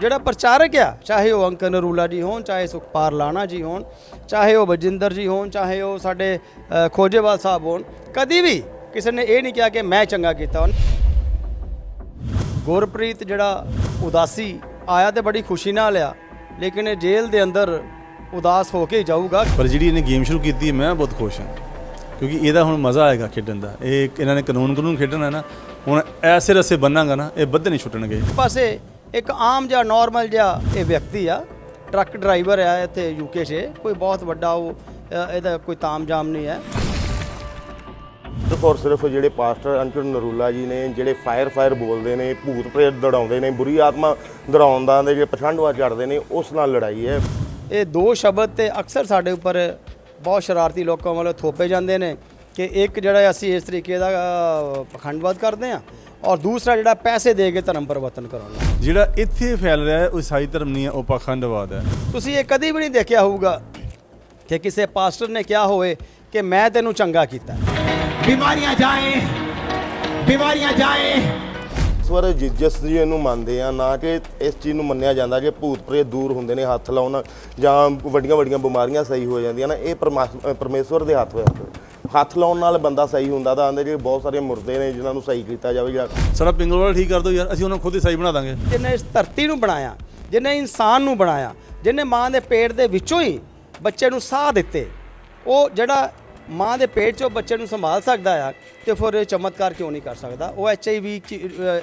ਜਿਹੜਾ ਪ੍ਰਚਾਰਕ ਆ ਚਾਹੇ ਉਹ ਅੰਕਨ ਨਰੂਲਾ ਜੀ ਹੋਣ ਚਾਹੇ ਸੁਖਪਾਲ ਲਾਣਾ ਜੀ ਹੋਣ ਚਾਹੇ ਉਹ ਬਜਿੰਦਰ ਜੀ ਹੋਣ ਚਾਹੇ ਉਹ ਸਾਡੇ ਖੋਜੇਵਾਲ ਸਾਹਿਬ ਹੋਣ ਕਦੀ ਵੀ ਕਿਸੇ ਨੇ ਇਹ ਨਹੀਂ ਕਿਹਾ ਕਿ ਮੈਂ ਚੰਗਾ ਕੀਤਾ। ਗੁਰਪ੍ਰੀਤ ਜਿਹੜਾ ਉਦਾਸੀ ਆਇਆ ਤੇ ਬੜੀ ਖੁਸ਼ੀ ਨਾਲ ਆ ਲੇਕਿਨ ਇਹ ਜੇਲ੍ਹ ਦੇ ਅੰਦਰ ਉਦਾਸ ਹੋ ਕੇ ਜਾਊਗਾ। ਪਰ ਜਿਹੜੀ ਇਹਨੇ ਗੇਮ ਸ਼ੁਰੂ ਕੀਤੀ ਮੈਂ ਬਹੁਤ ਖੁਸ਼ ਹਾਂ ਕਿਉਂਕਿ ਇਹਦਾ ਹੁਣ ਮਜ਼ਾ ਆਏਗਾ ਖੇਡਣ ਦਾ। ਇਹ ਇਹਨਾਂ ਨੇ ਕਾਨੂੰਨ ਕਾਨੂੰਨ ਖੇਡਣਾ ਹੈ ਨਾ ਹੁਣ ਐਸੇ ਰਸੇ ਬੰਨਾਂਗਾ ਨਾ ਇਹ ਬੱਧੇ ਨਹੀਂ ਛੁੱਟਣਗੇ। ਪਾਸੇ ਇੱਕ ਆਮ ਜਿਹਾ ਨਾਰਮਲ ਜਿਹਾ ਇਹ ਵਿਅਕਤੀ ਆ ਟਰੱਕ ਡਰਾਈਵਰ ਆ ਇੱਥੇ ਯੂਕੇ 'ਚ। ਕੋਈ ਬਹੁਤ ਵੱਡਾ ਉਹ ਅ, ਇਹਦਾ ਕੋਈ ਤਾਮਜਾਮ ਨਹੀਂ ਹੈ। ਸਿਰਫ ਔਰ ਸਿਰਫ ਜਿਹੜੇ ਪਾਸਟਰ ਅੰਕਰ ਨਰੂਲਾ ਜੀ ਨੇ ਜਿਹੜੇ ਫਾਇਰ ਫਾਇਰ ਬੋਲਦੇ ਨੇ ਭੂਤ ਪ੍ਰੇਤ ਦੜਾਉਂਦੇ ਨੇ ਬੁਰੀ ਆਤਮਾ ਦੜਾਉਣ ਦਾ ਜਿਹੜੇ ਪਛਾਣਵਾ ਚੜਦੇ ਨੇ ਉਸ ਨਾਲ ਲੜਾਈ ਹੈ। ਇਹ ਦੋ ਸ਼ਬਦ ਤੇ ਅਕਸਰ ਸਾਡੇ ਉੱਪਰ ਬਹੁਤ ਸ਼ਰਾਰਤੀ ਲੋਕਾਂ ਵੱਲੋਂ ਥੋਪੇ ਜਾਂਦੇ ਨੇ। ਕਿ ਇੱਕ ਜਿਹੜਾ ਅਸੀਂ ਇਸ ਤਰੀਕੇ ਦਾ ਪਖੰਡਵਾਦ ਕਰਦੇ ਆ ਔਰ ਦੂਸਰਾ ਜਿਹੜਾ ਪੈਸੇ ਦੇ ਕੇ ਧਰਮ ਪਰਵਰਤਨ ਕਰਾਉਣਾ ਜਿਹੜਾ ਇੱਥੇ ਫੈਲ ਰਿਹਾ ਹੈ ਉਹ ਈਸਾਈ ਧਰਮ ਨਹੀਂ ਹੈ ਉਹ ਪਖੰਡਵਾਦ ਹੈ। ਤੁਸੀਂ ਇਹ ਕਦੀ ਵੀ ਨਹੀਂ ਦੇਖਿਆ ਹੋਊਗਾ ਕਿ ਕਿਸੇ ਪਾਸਟਰ ਨੇ ਕਿਹਾ ਹੋਵੇ ਕਿ ਮੈਂ ਤੈਨੂੰ ਚੰਗਾ ਕੀਤਾ। ਬਿਮਾਰੀਆਂ ਜਾਏ ਬਿਮਾਰੀਆਂ ਜਾਏ। ਸਵਰ ਜਿਸ ਜੀ ਇਹਨੂੰ ਮੰਨਦੇ ਆ ਨਾ ਕਿ ਇਸ ਚੀਜ਼ ਨੂੰ ਮੰਨਿਆ ਜਾਂਦਾ ਕਿ ਭੂਤ ਪ੍ਰੇਤ ਦੂਰ ਹੁੰਦੇ ਨੇ ਹੱਥ ਲਾਉਣ ਜਾਂ ਵੱਡੀਆਂ ਵੱਡੀਆਂ ਬਿਮਾਰੀਆਂ ਸਹੀ ਹੋ ਜਾਂਦੀਆਂ ਨਾ ਇਹ ਪਰਮੇਸ਼ਵਰ ਦੇ ਹੱਥ ਹੋਇਆ। ਹੱਥ ਲਾਉਣ ਨਾਲ ਬੰਦਾ ਸਹੀ ਹੁੰਦਾ ਤਾਂ ਆਂਦੇ ਕਿ ਬਹੁਤ ਸਾਰੇ ਮੁਰਦੇ ਨੇ ਜਿਨ੍ਹਾਂ ਨੂੰ ਸਹੀ ਕੀਤਾ ਜਾਵੇ ਜਾਂ ਸਾਡਾ ਪਿੰਗਲ ਵਾਲਾ ਠੀਕ ਕਰ ਦਿਓ ਯਾਰ ਅਸੀਂ ਉਹਨਾਂ ਨੂੰ ਖੁਦ ਈਸਾਈ ਬਣਾ ਦਾਂਗੇ। ਜਿਹਨੇ ਇਸ ਧਰਤੀ ਨੂੰ ਬਣਾਇਆ ਜਿਹਨੇ ਇਨਸਾਨ ਨੂੰ ਬਣਾਇਆ ਜਿਹਨੇ ਮਾਂ ਦੇ ਪੇਟ ਦੇ ਵਿੱਚੋਂ ਹੀ ਬੱਚੇ ਨੂੰ ਸਾਹ ਦਿੱਤੇ ਉਹ ਜਿਹੜਾ ਮਾਂ ਦੇ ਪੇਟ 'ਚੋਂ ਬੱਚੇ ਨੂੰ ਸੰਭਾਲ ਸਕਦਾ ਆ ਤੇ ਫਿਰ ਇਹ ਚਮਤਕਾਰ ਕਿਉਂ ਨਹੀਂ ਕਰ ਸਕਦਾ? ਉਹ ਐਚਆਈਵੀ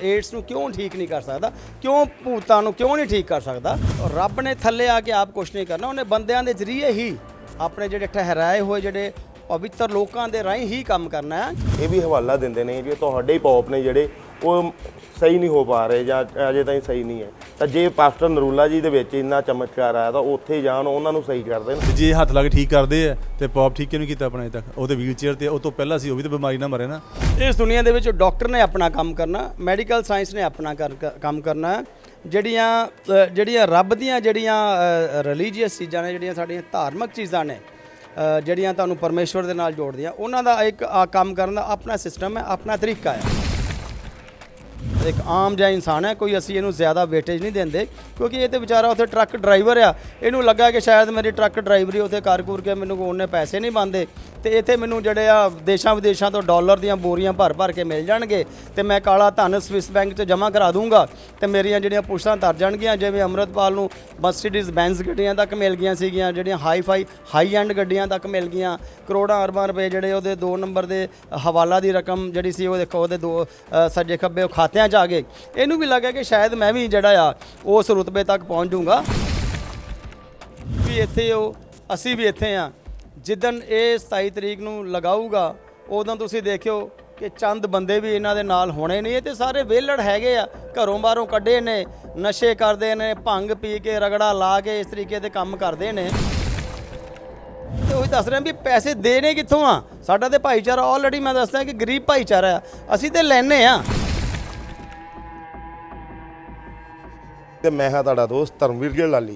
ਏਡਸ ਨੂੰ ਕਿਉਂ ਠੀਕ ਨਹੀਂ ਕਰ ਸਕਦਾ? ਕਿਉਂ ਭੂਤਾਂ ਨੂੰ ਕਿਉਂ ਨਹੀਂ ਠੀਕ ਕਰ ਸਕਦਾ? ਰੱਬ ਨੇ ਥੱਲੇ ਆ ਕੇ ਆਪ ਕੁਝ ਨਹੀਂ ਕਰਨਾ ਉਹਨੇ ਬੰਦਿਆਂ ਦੇ ਜ਼ਰੀਏ ਹੀ ਆਪਣੇ ਜਿਹੜੇ ਠਹਿਰਾਏ ਹੋਏ ਜਿਹੜੇ ਪਵਿੱਤਰ ਲੋਕਾਂ ਦੇ ਰਾਹੀਂ ਹੀ ਕੰਮ ਕਰਨਾ ਹੈ। ਇਹ ਵੀ ਹਵਾਲਾ ਦਿੰਦੇ ਨੇ ਕਿ ਤੁਹਾਡੇ ਹੀ ਪੌਪ ਨੇ ਜਿਹੜੇ ਉਹ ਸਹੀ ਨਹੀਂ ਹੋ ਪਾ ਰਹੇ ਜਾਂ ਅਜੇ ਤਾਈਂ ਸਹੀ ਨਹੀਂ ਹੈ। ਤਾਂ ਜੇ ਪਾਸਟਰ ਨਰੂਲਾ ਜੀ ਦੇ ਵਿੱਚ ਇੰਨਾ ਚਮਤਕਾਰ ਆਇਆ ਤਾਂ ਉੱਥੇ ਜਾਣ ਉਹਨਾਂ ਨੂੰ ਸਹੀ ਕਰ ਦੇਣ। ਜੇ ਹੱਥ ਲਾ ਕੇ ਠੀਕ ਕਰਦੇ ਆ ਤੇ ਪੌਪ ਠੀਕ ਕਿਉਂ ਨਹੀਂ ਕੀਤਾ ਆਪਣਾ ਤੱਕ? ਉਹ ਤੇ ਵੀਲ ਚੇਅਰ ਤੇ ਉਹ ਤੋਂ ਪਹਿਲਾਂ ਸੀ ਉਹ ਵੀ ਤਾਂ ਬਿਮਾਰੀ ਨਾਲ ਮਰੇ ਨਾ। ਇਸ ਦੁਨੀਆ ਦੇ ਵਿੱਚ ਡਾਕਟਰ ਨੇ ਆਪਣਾ ਕੰਮ ਕਰਨਾ ਮੈਡੀਕਲ ਸਾਇੰਸ ਨੇ ਆਪਣਾ ਕੰਮ ਕਰਨਾ। ਹੈ। ਜਿਹੜੀਆਂ ਜਿਹੜੀਆਂ ਰੱਬ ਦੀਆਂ ਜਿਹੜੀਆਂ ਰਿਲੀਜੀਅਸ ਚੀਜ਼ਾਂ ਨੇ ਜਿਹੜੀਆਂ ਸਾਡੀਆਂ ਧਾਰਮਿਕ ਚੀਜ਼ਾਂ ਨੇ ਜਿਹੜੀਆਂ ਤੁਹਾਨੂੰ ਪਰਮੇਸ਼ਵਰ ਦੇ ਨਾਲ ਜੋੜਦੀਆਂ, ਉਹਨਾਂ ਦਾ ਇੱਕ ਕੰਮ ਕਰਨ ਦਾ ਆਪਣਾ ਸਿਸਟਮ ਹੈ, ਆਪਣਾ ਤਰੀਕਾ ਹੈ। ਇੱਕ ਆਮ ਜਿਹਾ ਇਨਸਾਨ ਹੈ, ਕੋਈ ਅਸੀਂ ਇਹਨੂੰ ਜ਼ਿਆਦਾ ਵੇਟੇਜ ਨਹੀਂ ਦਿੰਦੇ, ਕਿਉਂਕਿ ਇਹ ਤੇ ਵਿਚਾਰਾ ਉੱਥੇ ਟਰੱਕ ਡਰਾਈਵਰ ਆ। ਇਹਨੂੰ ਲੱਗਾ ਕਿ ਸ਼ਾਇਦ ਮੇਰੀ ਟਰੱਕ ਡਰਾਈਵਰੀ ਉੱਥੇ ਕਰ ਕੁਰ ਕੇ ਮੈਨੂੰ ਉਹਨੇ ਪੈਸੇ ਨਹੀਂ ਬੰਦੇ ਤੇ ਇੱਥੇ ਮੈਨੂੰ ਜਿਹੜੇ ਆ ਦੇਸ਼ਾਂ ਵਿਦੇਸ਼ਾਂ ਤੋਂ ਡਾਲਰ ਦੀਆਂ ਬੋਰੀਆਂ ਭਰ ਭਰ ਕੇ ਮਿਲ ਜਾਣਗੇ। ਤੇ ਮੈਂ ਕਾਲਾ ਧਨ ਸਵਿਸ ਬੈਂਕ 'ਚ ਜਮ੍ਹਾਂ ਕਰਾ ਦੂੰਗਾ। ਤੇ ਮੇਰੀਆਂ ਜਿਹੜੀਆਂ ਪੁਸ਼ਤਾਂ ਤਰ ਜਾਣਗੀਆਂ, ਜਿਵੇਂ ਅੰਮ੍ਰਿਤਪਾਲ ਨੂੰ ਮਰਸੀਡੀਜ਼ ਬੈਂਜ਼ ਗੱਡੀਆਂ ਤੱਕ ਮਿਲ ਗਈਆਂ ਸੀਗੀਆਂ, ਜਿਹੜੀਆਂ ਹਾਈ ਫਾਈ ਹਾਈ ਐਂਡ ਗੱਡੀਆਂ ਤੱਕ ਮਿਲ ਗਈਆਂ। ਕਰੋੜਾਂ ਅਰਬਾਂ ਰੁਪਏ ਜਿਹੜੇ ਉਹਦੇ 2 ਨੰਬਰ ਦੇ ਹਵਾਲਾ ਦੀ ਰਕਮ ਜਿਹੜੀ ਸੀ, ਉਹ ਦੇਖੋ ਉਹਦੇ ਦੋ ਸੱਜੇ ਖੱਬੇ ਉਹ ਖਾਤੇ ਖਾਤਿਆਂ 'ਚ ਆ ਗਏ। ਇਹਨੂੰ ਵੀ ਲੱਗਾ ਕਿ ਸ਼ਾਇਦ ਮੈਂ ਵੀ ਜਿਹੜਾ ਆ, ਉਸ ਰੁਤਬੇ ਤੱਕ ਪਹੁੰਚ ਜਾਊਂਗਾ। ਵੀ ਇੱਥੇ ਉਹ, ਅਸੀਂ ਵੀ ਇੱਥੇ ਆ। ਜਿੱਦਨ ਇਹ 27 ਤਰੀਕ ਨੂੰ ਲਗਾਊਗਾ, ਉਦੋਂ ਤੁਸੀਂ ਦੇਖਿਓ ਕਿ ਚੰਦ ਬੰਦੇ ਵੀ ਇਹਨਾਂ ਦੇ ਨਾਲ ਹੋਣੇ ਨਹੀਂ। ਇਹ ਤੇ ਸਾਰੇ ਵਿਹਲੜ ਹੈਗੇ ਆ, ਘਰੋਂ ਬਾਹਰੋਂ ਕੱਢੇ ਨੇ, ਨਸ਼ੇ ਕਰਦੇ ਨੇ, ਭੰਗ ਪੀ ਕੇ, ਰਗੜਾ ਲਾ ਕੇ, ਇਸ ਤਰੀਕੇ ਦੇ ਕੰਮ ਕਰਦੇ ਨੇ। ਤੇ ਉਹੀ ਦੱਸ ਰਹੇ ਵੀ ਪੈਸੇ ਦੇਣੇ ਕਿੱਥੋਂ ਆ? ਸਾਡਾ ਤੇ ਭਾਈਚਾਰਾ ਆਲਰੇਡੀ ਮੈਂ ਦੱਸਦਾ ਕਿ ਗਰੀਬ ਭਾਈਚਾਰਾ ਆ। ਅਸੀਂ ਤੇ ਲੈਨੇ ਆ। ਤੇ ਮੈਂ ਹਾਂ ਤੁਹਾਡਾ ਦੋਸਤ ਧਰਮਵੀਰ ਜੀ ਲਾਲੀ।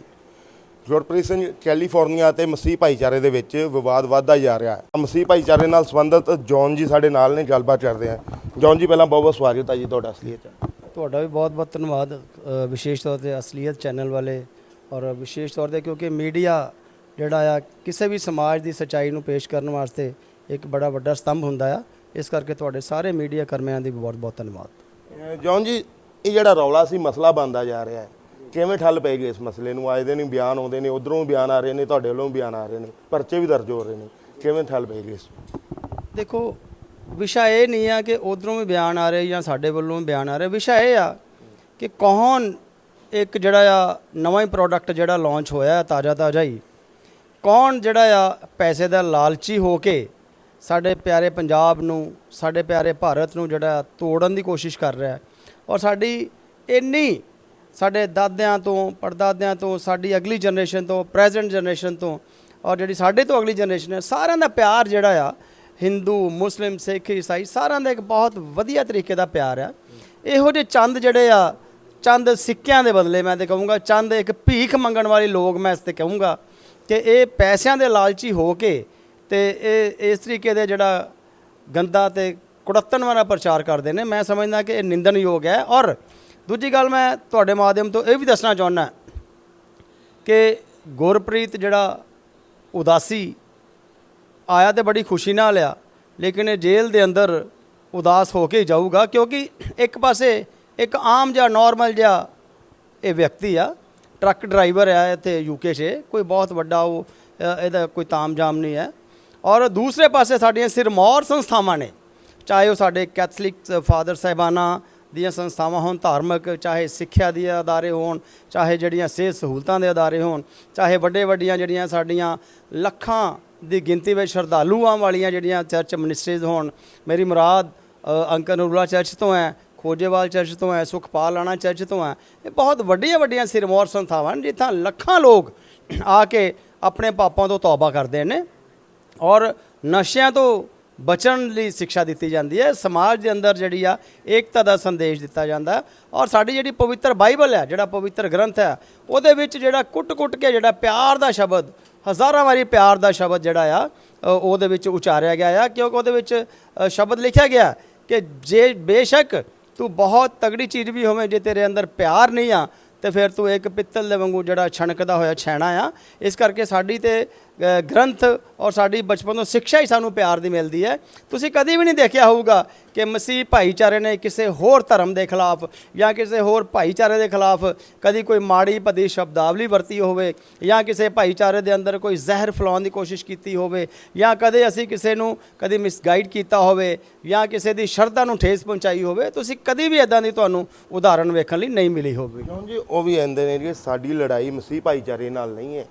ਗੁਰਪ੍ਰੀਤ ਸਿੰਘ ਕੈਲੀਫੋਰਨੀਆ ਤੇ ਮਸੀਹ ਭਾਈਚਾਰੇ ਦੇ ਵਿੱਚ ਵਿਵਾਦ ਵੱਧਦਾ ਜਾ ਰਿਹਾ ਹੈ। ਮਸੀਹ ਭਾਈਚਾਰੇ ਨਾਲ ਸੰਬੰਧਿਤ ਜੌਨ ਜੀ ਸਾਡੇ ਨਾਲ ਨੇ ਗੱਲਬਾਤ ਕਰਦੇ ਆ ਜੌਨ ਜੀ ਪਹਿਲਾਂ ਬਹੁਤ ਬਹੁਤ ਸਵਾਗਤ ਹੈ ਜੀ ਤੁਹਾਡਾ ਅਸਲੀਅਤ ਤੁਹਾਡਾ ਵੀ ਬਹੁਤ ਬਹੁਤ ਧੰਨਵਾਦ ਵਿਸ਼ੇਸ਼ ਤੌਰ ਤੇ ਅਸਲੀਅਤ ਚੈਨਲ ਵਾਲੇ ਔਰ ਵਿਸ਼ੇਸ਼ ਤੌਰ ਤੇ ਕਿਉਂਕਿ ਮੀਡੀਆ ਜਿਹੜਾ ਆ ਕਿਸੇ ਵੀ ਸਮਾਜ ਦੀ ਸੱਚਾਈ ਨੂੰ ਪੇਸ਼ ਕਰਨ ਵਾਸਤੇ ਇੱਕ ਬੜਾ ਵੱਡਾ ਸਤੰਭ ਹੁੰਦਾ ਆ। ਇਸ ਕਰਕੇ ਤੁਹਾਡੇ ਸਾਰੇ ਮੀਡੀਆ ਕਰਮਿਆਂ ਦੀ ਬਹੁਤ ਬਹੁਤ ਧੰਨਵਾਦ। ਜੌਨ ਜੀ ਇਹ ਜਿਹੜਾ ਰੌਲਾ ਸੀ ਮਸਲਾ ਬਣਦਾ ਜਾ ਰਿਹਾ ਹੈ। ਕਿਵੇਂ ਠੱਲ ਪਏਗੀ ਇਸ ਮਸਲੇ ਨੂੰ? ਆਏ ਦਿਨ ਹੀ ਬਿਆਨ ਆਉਂਦੇ ਨੇ, ਉਧਰੋਂ ਬਿਆਨ ਆ ਰਹੇ ਨੇ, ਤੁਹਾਡੇ ਵੱਲੋਂ ਵੀ ਬਿਆਨ ਆ ਰਹੇ ਨੇ, ਪਰਚੇ ਵੀ ਦਰਜ ਹੋ ਰਹੇ ਨੇ। ਕਿਵੇਂ ਠੱਲ ਪਏਗੀ ਇਸ? ਦੇਖੋ, ਵਿਸ਼ਾ ਇਹ ਨਹੀਂ ਆ ਕਿ ਉਧਰੋਂ ਵੀ ਬਿਆਨ ਆ ਰਹੇ ਜਾਂ ਸਾਡੇ ਵੱਲੋਂ ਵੀ ਬਿਆਨ ਆ ਰਹੇ। ਵਿਸ਼ਾ ਇਹ ਆ ਕਿ ਕੌਣ ਇੱਕ ਜਿਹੜਾ ਆ ਨਵਾਂ ਹੀ ਪ੍ਰੋਡਕਟ ਜਿਹੜਾ ਲਾਂਚ ਹੋਇਆ ਤਾਜ਼ਾ ਤਾਜ਼ਾ ਹੀ, ਕੌਣ ਜਿਹੜਾ ਆ ਪੈਸੇ ਦਾ ਲਾਲਚੀ ਹੋ ਕੇ ਸਾਡੇ ਪਿਆਰੇ ਪੰਜਾਬ ਨੂੰ, ਸਾਡੇ ਪਿਆਰੇ ਭਾਰਤ ਨੂੰ ਜਿਹੜਾ ਤੋੜਨ ਦੀ ਕੋਸ਼ਿਸ਼ ਕਰ ਰਿਹਾ ਔਰ ਸਾਡੀ ਇੰਨੀ ਸਾਡੇ ਦਾਦਿਆਂ ਤੋਂ, ਪੜਦਾਦਿਆਂ ਤੋਂ, ਸਾਡੀ ਅਗਲੀ ਜਨਰੇਸ਼ਨ ਤੋਂ ਪ੍ਰੈਜ਼ੈਂਟ ਜਨਰੇਸ਼ਨ ਤੋਂ ਔਰ ਜਿਹੜੀ ਸਾਡੇ ਤੋਂ ਅਗਲੀ ਜਨਰੇਸ਼ਨ ਹੈ, ਸਾਰਿਆਂ ਦਾ ਪਿਆਰ ਜਿਹੜਾ ਆ ਹਿੰਦੂ ਮੁਸਲਿਮ ਸਿੱਖ ਈਸਾਈ ਸਾਰਿਆਂ ਦਾ ਇੱਕ ਬਹੁਤ ਵਧੀਆ ਤਰੀਕੇ ਦਾ ਪਿਆਰ ਆ। ਇਹੋ ਜਿਹੇ ਚੰਦ ਜਿਹੜੇ ਆ, ਚੰਦ ਸਿੱਕਿਆਂ ਦੇ ਬਦਲੇ ਮੈਂ ਤੇ ਕਹੂੰਗਾ, ਚੰਦ ਇੱਕ ਭੀਖ ਮੰਗਣ ਵਾਲੇ ਲੋਕ ਮੈਂ ਇਸ ਤੇ ਕਹੂੰਗਾ ਕਿ ਇਹ ਪੈਸਿਆਂ ਦੇ ਲਾਲਚੀ ਹੋ ਕੇ ਤੇ ਇਹ, ਇਸ ਤਰੀਕੇ ਦੇ ਜਿਹੜਾ ਗੰਦਾ ਤੇ ਕੁੜੱਤਣ ਵਾਲਾ ਪ੍ਰਚਾਰ ਕਰਦੇ ਨੇ, ਮੈਂ ਸਮਝਦਾ ਕਿ ਇਹ ਨਿੰਦਣਯੋਗ ਹੈ ਔਰ ਦੂਜੀ ਗੱਲ ਮੈਂ ਤੁਹਾਡੇ ਮਾਧਿਅਮ ਤੋਂ ਇਹ ਵੀ ਦੱਸਣਾ ਚਾਹੁੰਦਾ ਕਿ ਗੁਰਪ੍ਰੀਤ ਜਿਹੜਾ ਉਦਾਸੀ ਆਇਆ ਤੇ ਬੜੀ ਖੁਸ਼ੀ ਨਾਲ ਆ, ਲੇਕਿਨ ਇਹ ਜੇਲ੍ਹ ਦੇ ਅੰਦਰ ਉਦਾਸ ਹੋ ਕੇ ਹੀ ਜਾਊਗਾ ਕਿਉਂਕਿ ਇੱਕ ਪਾਸੇ ਇੱਕ ਆਮ ਜਿਹਾ ਨਾਰਮਲ ਜਿਹਾ ਇਹ ਵਿਅਕਤੀ ਆ, ਟਰੱਕ ਡਰਾਈਵਰ ਆ ਇੱਥੇ ਯੂਕੇ 'ਚ, ਕੋਈ ਬਹੁਤ ਵੱਡਾ ਉਹ ਇਹਦਾ ਕੋਈ ਤਾਮਝਾਮ ਨਹੀਂ ਹੈ। ਔਰ ਦੂਸਰੇ ਪਾਸੇ ਸਾਡੀਆਂ ਸਿਰਮੌਰ ਸੰਸਥਾਵਾਂ ਨੇ, ਚਾਹੇ ਉਹ ਸਾਡੇ ਕੈਥੋਲਿਕ ਫਾਦਰ ਸਾਹਿਬਾਨਾਂ ਦੀਆਂ ਸੰਸਥਾਵਾਂ ਹੋਣ ਧਾਰਮਿਕ ਚਾਹੇ ਸਿੱਖਿਆ ਦੇ ਅਦਾਰੇ ਹੋਣ ਚਾਹੇ ਜਿਹੜੀਆਂ ਸਿਹਤ ਸਹੂਲਤਾਂ ਦੇ ਅਦਾਰੇ ਹੋਣ ਚਾਹੇ ਵੱਡੇ ਵੱਡੀਆਂ ਜਿਹੜੀਆਂ ਸਾਡੀਆਂ ਲੱਖਾਂ ਦੀ ਗਿਣਤੀ ਵਿੱਚ ਸ਼ਰਧਾਲੂਆਂ ਵਾਲੀਆਂ ਜਿਹੜੀਆਂ ਚਰਚ ਮਿਨਿਸਟਰੀਜ਼ ਹੋਣ ਮੇਰੀ ਮੁਰਾਦ ਅ, ਅੰਕਲ ਚਰਚ ਤੋਂ ਹੈ ਖੋਜੇਵਾਲ ਚਰਚ ਤੋਂ ਹੈ ਸੁਖਪਾਲ ਰਾਣਾ ਚਰਚ ਤੋਂ ਹੈ ਇਹ ਬਹੁਤ ਵੱਡੀਆਂ ਵੱਡੀਆਂ ਸਿਰਮੌਰ ਸੰਸਥਾਵਾਂ ਹਨ ਜਿੱਥਾਂ ਲੱਖਾਂ ਲੋਕ ਆ ਕੇ ਆਪਣੇ ਪਾਪਾਂ ਤੋਂ ਤੌਬਾ ਕਰਦੇ ਨੇ ਔਰ ਨਸ਼ਿਆਂ ਤੋਂ ਬਚਣ ਲਈ ਸਿੱਖਿਆ ਦਿੱਤੀ ਜਾਂਦੀ ਹੈ। ਸਮਾਜ ਦੇ ਅੰਦਰ ਜਿਹੜੀ ਆ, ਏਕਤਾ ਦਾ ਸੰਦੇਸ਼ ਦਿੱਤਾ ਜਾਂਦਾ ਔਰ ਸਾਡੀ ਜਿਹੜੀ ਪਵਿੱਤਰ ਬਾਈਬਲ ਹੈ, ਜਿਹੜਾ ਪਵਿੱਤਰ ਗ੍ਰੰਥ ਹੈ, ਉਹਦੇ ਵਿੱਚ ਜਿਹੜਾ ਕੁੱਟ-ਕੁੱਟ ਕੇ ਜਿਹੜਾ ਪਿਆਰ ਦਾ ਸ਼ਬਦ, ਹਜ਼ਾਰਾਂ ਵਾਰੀ ਪਿਆਰ ਦਾ ਸ਼ਬਦ ਜਿਹੜਾ ਆ ਉਹਦੇ ਵਿੱਚ ਉਚਾਰਿਆ ਗਿਆ ਆ। ਕਿਉਂਕਿ ਉਹਦੇ ਵਿੱਚ ਸ਼ਬਦ ਲਿਖਿਆ ਗਿਆ ਕਿ ਜੇ ਬੇਸ਼ੱਕ ਤੂੰ ਬਹੁਤ ਤਗੜੀ ਚੀਜ਼ ਵੀ ਹੋਵੇ, ਜੇ ਤੇਰੇ ਅੰਦਰ ਪਿਆਰ ਨਹੀਂ ਆ, ਤੇ ਫਿਰ ਤੂੰ ਇੱਕ ਪਿੱਤਲ ਦੇ ਵਾਂਗੂ ਜਿਹੜਾ ਛਣਕਦਾ ਹੋਇਆ ਛੈਣਾ ਆ। ਇਸ ਕਰਕੇ ਸਾਡੀ ਤੇ ਗ੍ਰੰਥ ਔਰ ਸਾਡੀ ਬਚਪਨ ਤੋਂ ਸਿੱਖਿਆ ਹੀ ਸਾਨੂੰ ਪਿਆਰ ਦੀ ਮਿਲਦੀ ਹੈ। ਤੁਸੀਂ ਕਦੀ ਵੀ ਨਹੀਂ ਦੇਖਿਆ ਹੋਊਗਾ ਕਿ ਮਸੀਹ ਭਾਈਚਾਰੇ ਨੇ ਕਿਸੇ ਹੋਰ ਧਰਮ ਦੇ ਖਿਲਾਫ ਜਾਂ ਕਿਸੇ ਹੋਰ ਭਾਈਚਾਰੇ ਦੇ ਖਿਲਾਫ ਕਦੀ ਕੋਈ ਮਾੜੀ ਭਦੀ ਸ਼ਬਦਾਵਲੀ ਵਰਤੀ ਹੋਵੇ ਜਾਂ ਕਿਸੇ ਭਾਈਚਾਰੇ ਦੇ ਅੰਦਰ ਕੋਈ ਜ਼ਹਿਰ ਫੈਲਾਉਣ ਦੀ ਕੋਸ਼ਿਸ਼ ਕੀਤੀ ਹੋਵੇ ਜਾਂ ਕਦੇ ਅਸੀਂ ਕਿਸੇ ਨੂੰ ਕਦੀ ਮਿਸਗਾਈਡ ਕੀਤਾ ਹੋਵੇ ਜਾਂ ਕਿਸੇ ਦੀ ਸ਼ਰਧਾ ਨੂੰ ਠੇਸ ਪਹੁੰਚਾਈ ਹੋਵੇ, ਤੁਸੀਂ ਕਦੀ ਵੀ ਇਦਾਂ ਦੀ ਤੁਹਾਨੂੰ ਉਦਾਹਰਣ ਵੇਖਣ ਲਈ ਨਹੀਂ ਮਿਲੀ ਹੋਵੇ। ਕਿਉਂ ਜੀ ਉਹ ਵੀ ਆਂਦੇ ਨੇ ਜੀ ਸਾਡੀ ਲੜਾਈ ਮਸੀਹ ਭਾਈਚਾਰੇ ਨਾਲ ਨਹੀਂ ਹੈ।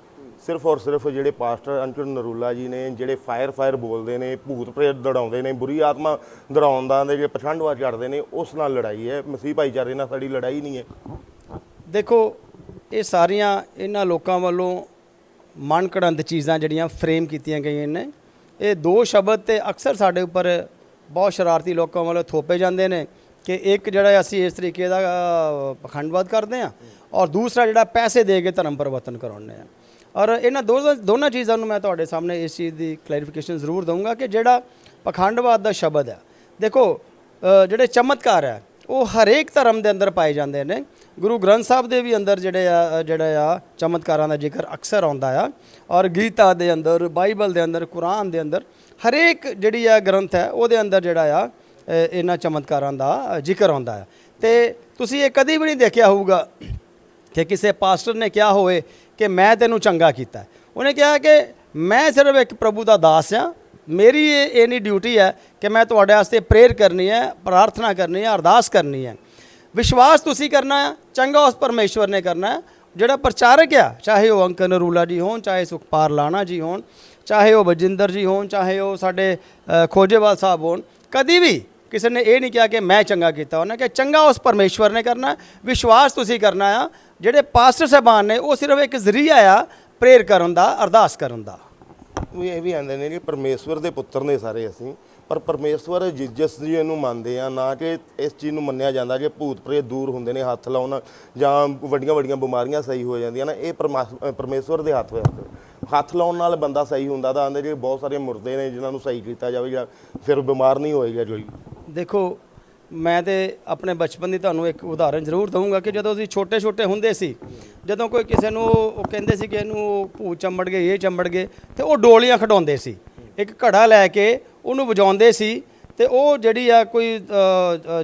ਸਿਰਫ ਔਰ ਸਿਰਫ ਜਿਹੜੇ ਪਾਸਟਰ ਅੰਕਲ ਨਰੂਲਾ ਜੀ ਨੇ ਜਿਹੜੇ ਫਾਇਰ ਫਾਇਰ ਬੋਲਦੇ ਨੇ ਭੂਤ ਪ੍ਰੇਤ ਦੜਾਉਂਦੇ ਨੇ ਬੁਰੀ ਆਤਮਾ ਦੜਾਉਣ ਦਾ ਦੇ ਜਿਹੜੇ ਪਛਾਣਵਾ ਚੜਦੇ ਨੇ ਉਸ ਨਾਲ ਲੜਾਈ ਹੈ। ਮਸੀਹ ਭਾਈਚਾਰੇ ਨਾਲ ਸਾਡੀ ਲੜਾਈ ਨਹੀਂ ਹੈ। ਦੇਖੋ ਇਹ ਸਾਰੀਆਂ ਇਹਨਾਂ ਲੋਕਾਂ ਵੱਲੋਂ ਮਨ ਘੜੰਤ ਚੀਜ਼ਾਂ ਜਿਹੜੀਆਂ ਫਰੇਮ ਕੀਤੀਆਂ ਗਈਆਂ ਨੇ ਇਹ ਦੋ ਸ਼ਬਦ ਤੇ ਅਕਸਰ ਸਾਡੇ ਉੱਪਰ ਬਹੁਤ ਸ਼ਰਾਰਤੀ ਲੋਕਾਂ ਵੱਲੋਂ ਥੋਪੇ ਜਾਂਦੇ ਨੇ ਕਿ ਇੱਕ ਜਿਹੜਾ ਅਸੀਂ ਇਸ ਤਰੀਕੇ ਦਾ ਅ, ਪਖੰਡਵਾਦ ਕਰਦੇ ਹਾਂ ਔਰ ਦੂਸਰਾ ਜਿਹੜਾ ਪੈਸੇ ਦੇ ਕੇ ਧਰਮ ਪਰਿਵਰਤਨ ਕਰਾਉਂਦੇ ਆ ਔਰ ਇਹਨਾਂ ਦੋ ਦੋਨਾਂ ਚੀਜ਼ਾਂ ਨੂੰ ਮੈਂ ਤੁਹਾਡੇ ਸਾਹਮਣੇ ਇਸ ਚੀਜ਼ ਦੀ ਕਲੈਰੀਫਿਕੇਸ਼ਨ ਜ਼ਰੂਰ ਦਊਂਗਾ ਕਿ ਜਿਹੜਾ ਪਖੰਡਵਾਦ ਦਾ ਸ਼ਬਦ ਹੈ, ਦੇਖੋ ਜਿਹੜੇ ਚਮਤਕਾਰ ਹੈ, ਉਹ ਹਰੇਕ ਧਰਮ ਦੇ ਅੰਦਰ ਪਾਏ ਜਾਂਦੇ ਨੇ। ਗੁਰੂ ਗ੍ਰੰਥ ਸਾਹਿਬ ਦੇ ਵੀ ਅੰਦਰ ਜਿਹੜੇ ਆ ਜਿਹੜਾ ਆ, ਚਮਤਕਾਰਾਂ ਦਾ ਜ਼ਿਕਰ ਅਕਸਰ ਆਉਂਦਾ ਆ। ਔਰ ਗੀਤਾ ਦੇ ਅੰਦਰ, ਬਾਈਬਲ ਦੇ ਅੰਦਰ, ਕੁਰਾਨ ਦੇ ਅੰਦਰ, ਹਰੇਕ ਜਿਹੜੀ ਆ ਗ੍ਰੰਥ ਹੈ, ਉਹਦੇ ਅੰਦਰ ਜਿਹੜਾ ਆ ਇਹਨਾਂ ਚਮਤਕਾਰਾਂ ਦਾ ਜ਼ਿਕਰ ਆਉਂਦਾ ਆ। ਤੇ ਤੁਸੀਂ ਇਹ ਕਦੀ ਵੀ ਨਹੀਂ ਦੇਖਿਆ ਹੋਊਗਾ ਕਿ ਕਿਸੇ ਪਾਸਟਰ ਨੇ ਕਿਹਾ ਹੋਵੇ ਕਿ ਮੈਂ ਤੈਨੂੰ ਚੰਗਾ ਕੀਤਾ। ਉਹਨੇ ਕਿਹਾ ਕਿ ਮੈਂ ਸਿਰਫ ਇੱਕ ਪ੍ਰਭੂ ਦਾ ਦਾਸ ਆ ਮੇਰੀ ਇਹ ਇਹ ਨਹੀਂ ਡਿਊਟੀ ਹੈ ਕਿ ਮੈਂ ਤੁਹਾਡੇ ਵਾਸਤੇ ਪ੍ਰੇਅਰ ਕਰਨੀ ਹੈ, ਪ੍ਰਾਰਥਨਾ ਕਰਨੀ ਹੈ, ਅਰਦਾਸ ਕਰਨੀ ਹੈ। ਵਿਸ਼ਵਾਸ ਤੁਸੀਂ ਕਰਨਾ ਹੈ, ਚੰਗਾ ਉਸ ਪਰਮੇਸ਼ਵਰ ਨੇ ਕਰਨਾ ਹੈ। ਜਿਹੜਾ ਪ੍ਰਚਾਰਕ ਆ, ਚਾਹੇ ਉਹ ਅੰਕਨ ਨਰੂਲਾ ਜੀ ਹੋਣ, ਚਾਹੇ ਸੁਖਪਾਲ ਲਾਣਾ ਜੀ ਹੋਣ, ਚਾਹੇ ਉਹ ਬਜਿੰਦਰ ਜੀ ਹੋਣ, ਚਾਹੇ ਉਹ ਸਾਡੇ ਖੋਜੇਵਾਲ ਸਾਹਿਬ ਹੋਣ, ਕਦੀ ਵੀ ਕਿਸੇ ਨੇ ਇਹ ਨਹੀਂ ਕਿਹਾ ਕਿ ਮੈਂ ਚੰਗਾ ਕੀਤਾ। ਉਹਨੇ ਕਿ ਚੰਗਾ ਉਸ ਪਰਮੇਸ਼ਵਰ ਨੇ ਕਰਨਾ ਵਿਸ਼ਵਾਸ ਤੁਸੀਂ ਕਰਨਾ ਆ ਜਿਹੜੇ ਪਾਸਟਰ ਸਾਹਿਬਾਨ ਨੇ ਉਹ ਸਿਰਫ ਇੱਕ ਜ਼ਰੀਆ ਆ ਪ੍ਰੇਅਰ ਕਰਨ ਦਾ ਅਰਦਾਸ ਕਰਨ ਦਾ। ਵੀ ਇਹ ਵੀ ਆਂਦੇ ਨੇ ਕਿ ਪਰਮੇਸ਼ਵਰ ਦੇ ਪੁੱਤਰ ਨੇ ਸਾਰੇ ਅਸੀਂ ਪਰ ਪਰਮੇਸ਼ਵਰ ਜਿ- ਜਿਸ ਜੀ ਨੂੰ ਮੰਨਦੇ ਆ ਨਾ ਕਿ ਇਸ ਚੀਜ਼ ਨੂੰ ਮੰਨਿਆ ਜਾਂਦਾ ਕਿ ਭੂਤ ਪ੍ਰੇਤ ਦੂਰ ਹੁੰਦੇ ਨੇ ਹੱਥ ਲਾਉਣ ਜਾਂ ਵੱਡੀਆਂ ਵੱਡੀਆਂ ਬਿਮਾਰੀਆਂ ਸਹੀ ਹੋ ਜਾਂਦੀਆਂ ਨੇ ਇਹ ਪਰਮੇਸ਼ਵਰ ਦੇ ਹੱਥ ਵਿੱਚ ਹੱਥ ਲਾਉਣ ਨਾਲ ਬੰਦਾ ਸਹੀ ਹੁੰਦਾ ਤਾਂ ਆਂਦੇ ਜਿਹੜੇ ਬਹੁਤ ਸਾਰੇ ਮੁਰਦੇ ਨੇ ਜਿਨ੍ਹਾਂ ਨੂੰ ਸਹੀ ਕੀਤਾ ਜਾਵੇ ਜਾਂ ਫਿਰ ਬਿਮਾਰ ਨਹੀਂ ਹੋਏਗਾ ਕੋਈ। ਦੇਖੋ ਮੈਂ ਤੇ ਆਪਣੇ ਬਚਪਨ ਦੀ ਤੁਹਾਨੂੰ ਇੱਕ ਉਦਾਹਰਨ ਜ਼ਰੂਰ ਦਊਂਗਾ ਕਿ ਜਦੋਂ ਅਸੀਂ ਛੋਟੇ ਛੋਟੇ ਹੁੰਦੇ ਸੀ, ਜਦੋਂ ਕੋਈ ਕਿਸੇ ਨੂੰ ਉਹ ਕਹਿੰਦੇ ਸੀ ਕਿ ਇਹਨੂੰ ਉਹ ਭੂਤ ਚੰਬੜ ਗਏ, ਇਹ ਚੰਬੜ ਗਏ, ਤੇ ਉਹ ਡੋਲੀਆਂ ਖਡਾਉਂਦੇ ਸੀ। ਇੱਕ ਘੜਾ ਲੈ ਕੇ ਉਹਨੂੰ ਵਜਾਉਂਦੇ ਸੀ ਤੇ ਉਹ ਜਿਹੜੀ ਆ ਕੋਈ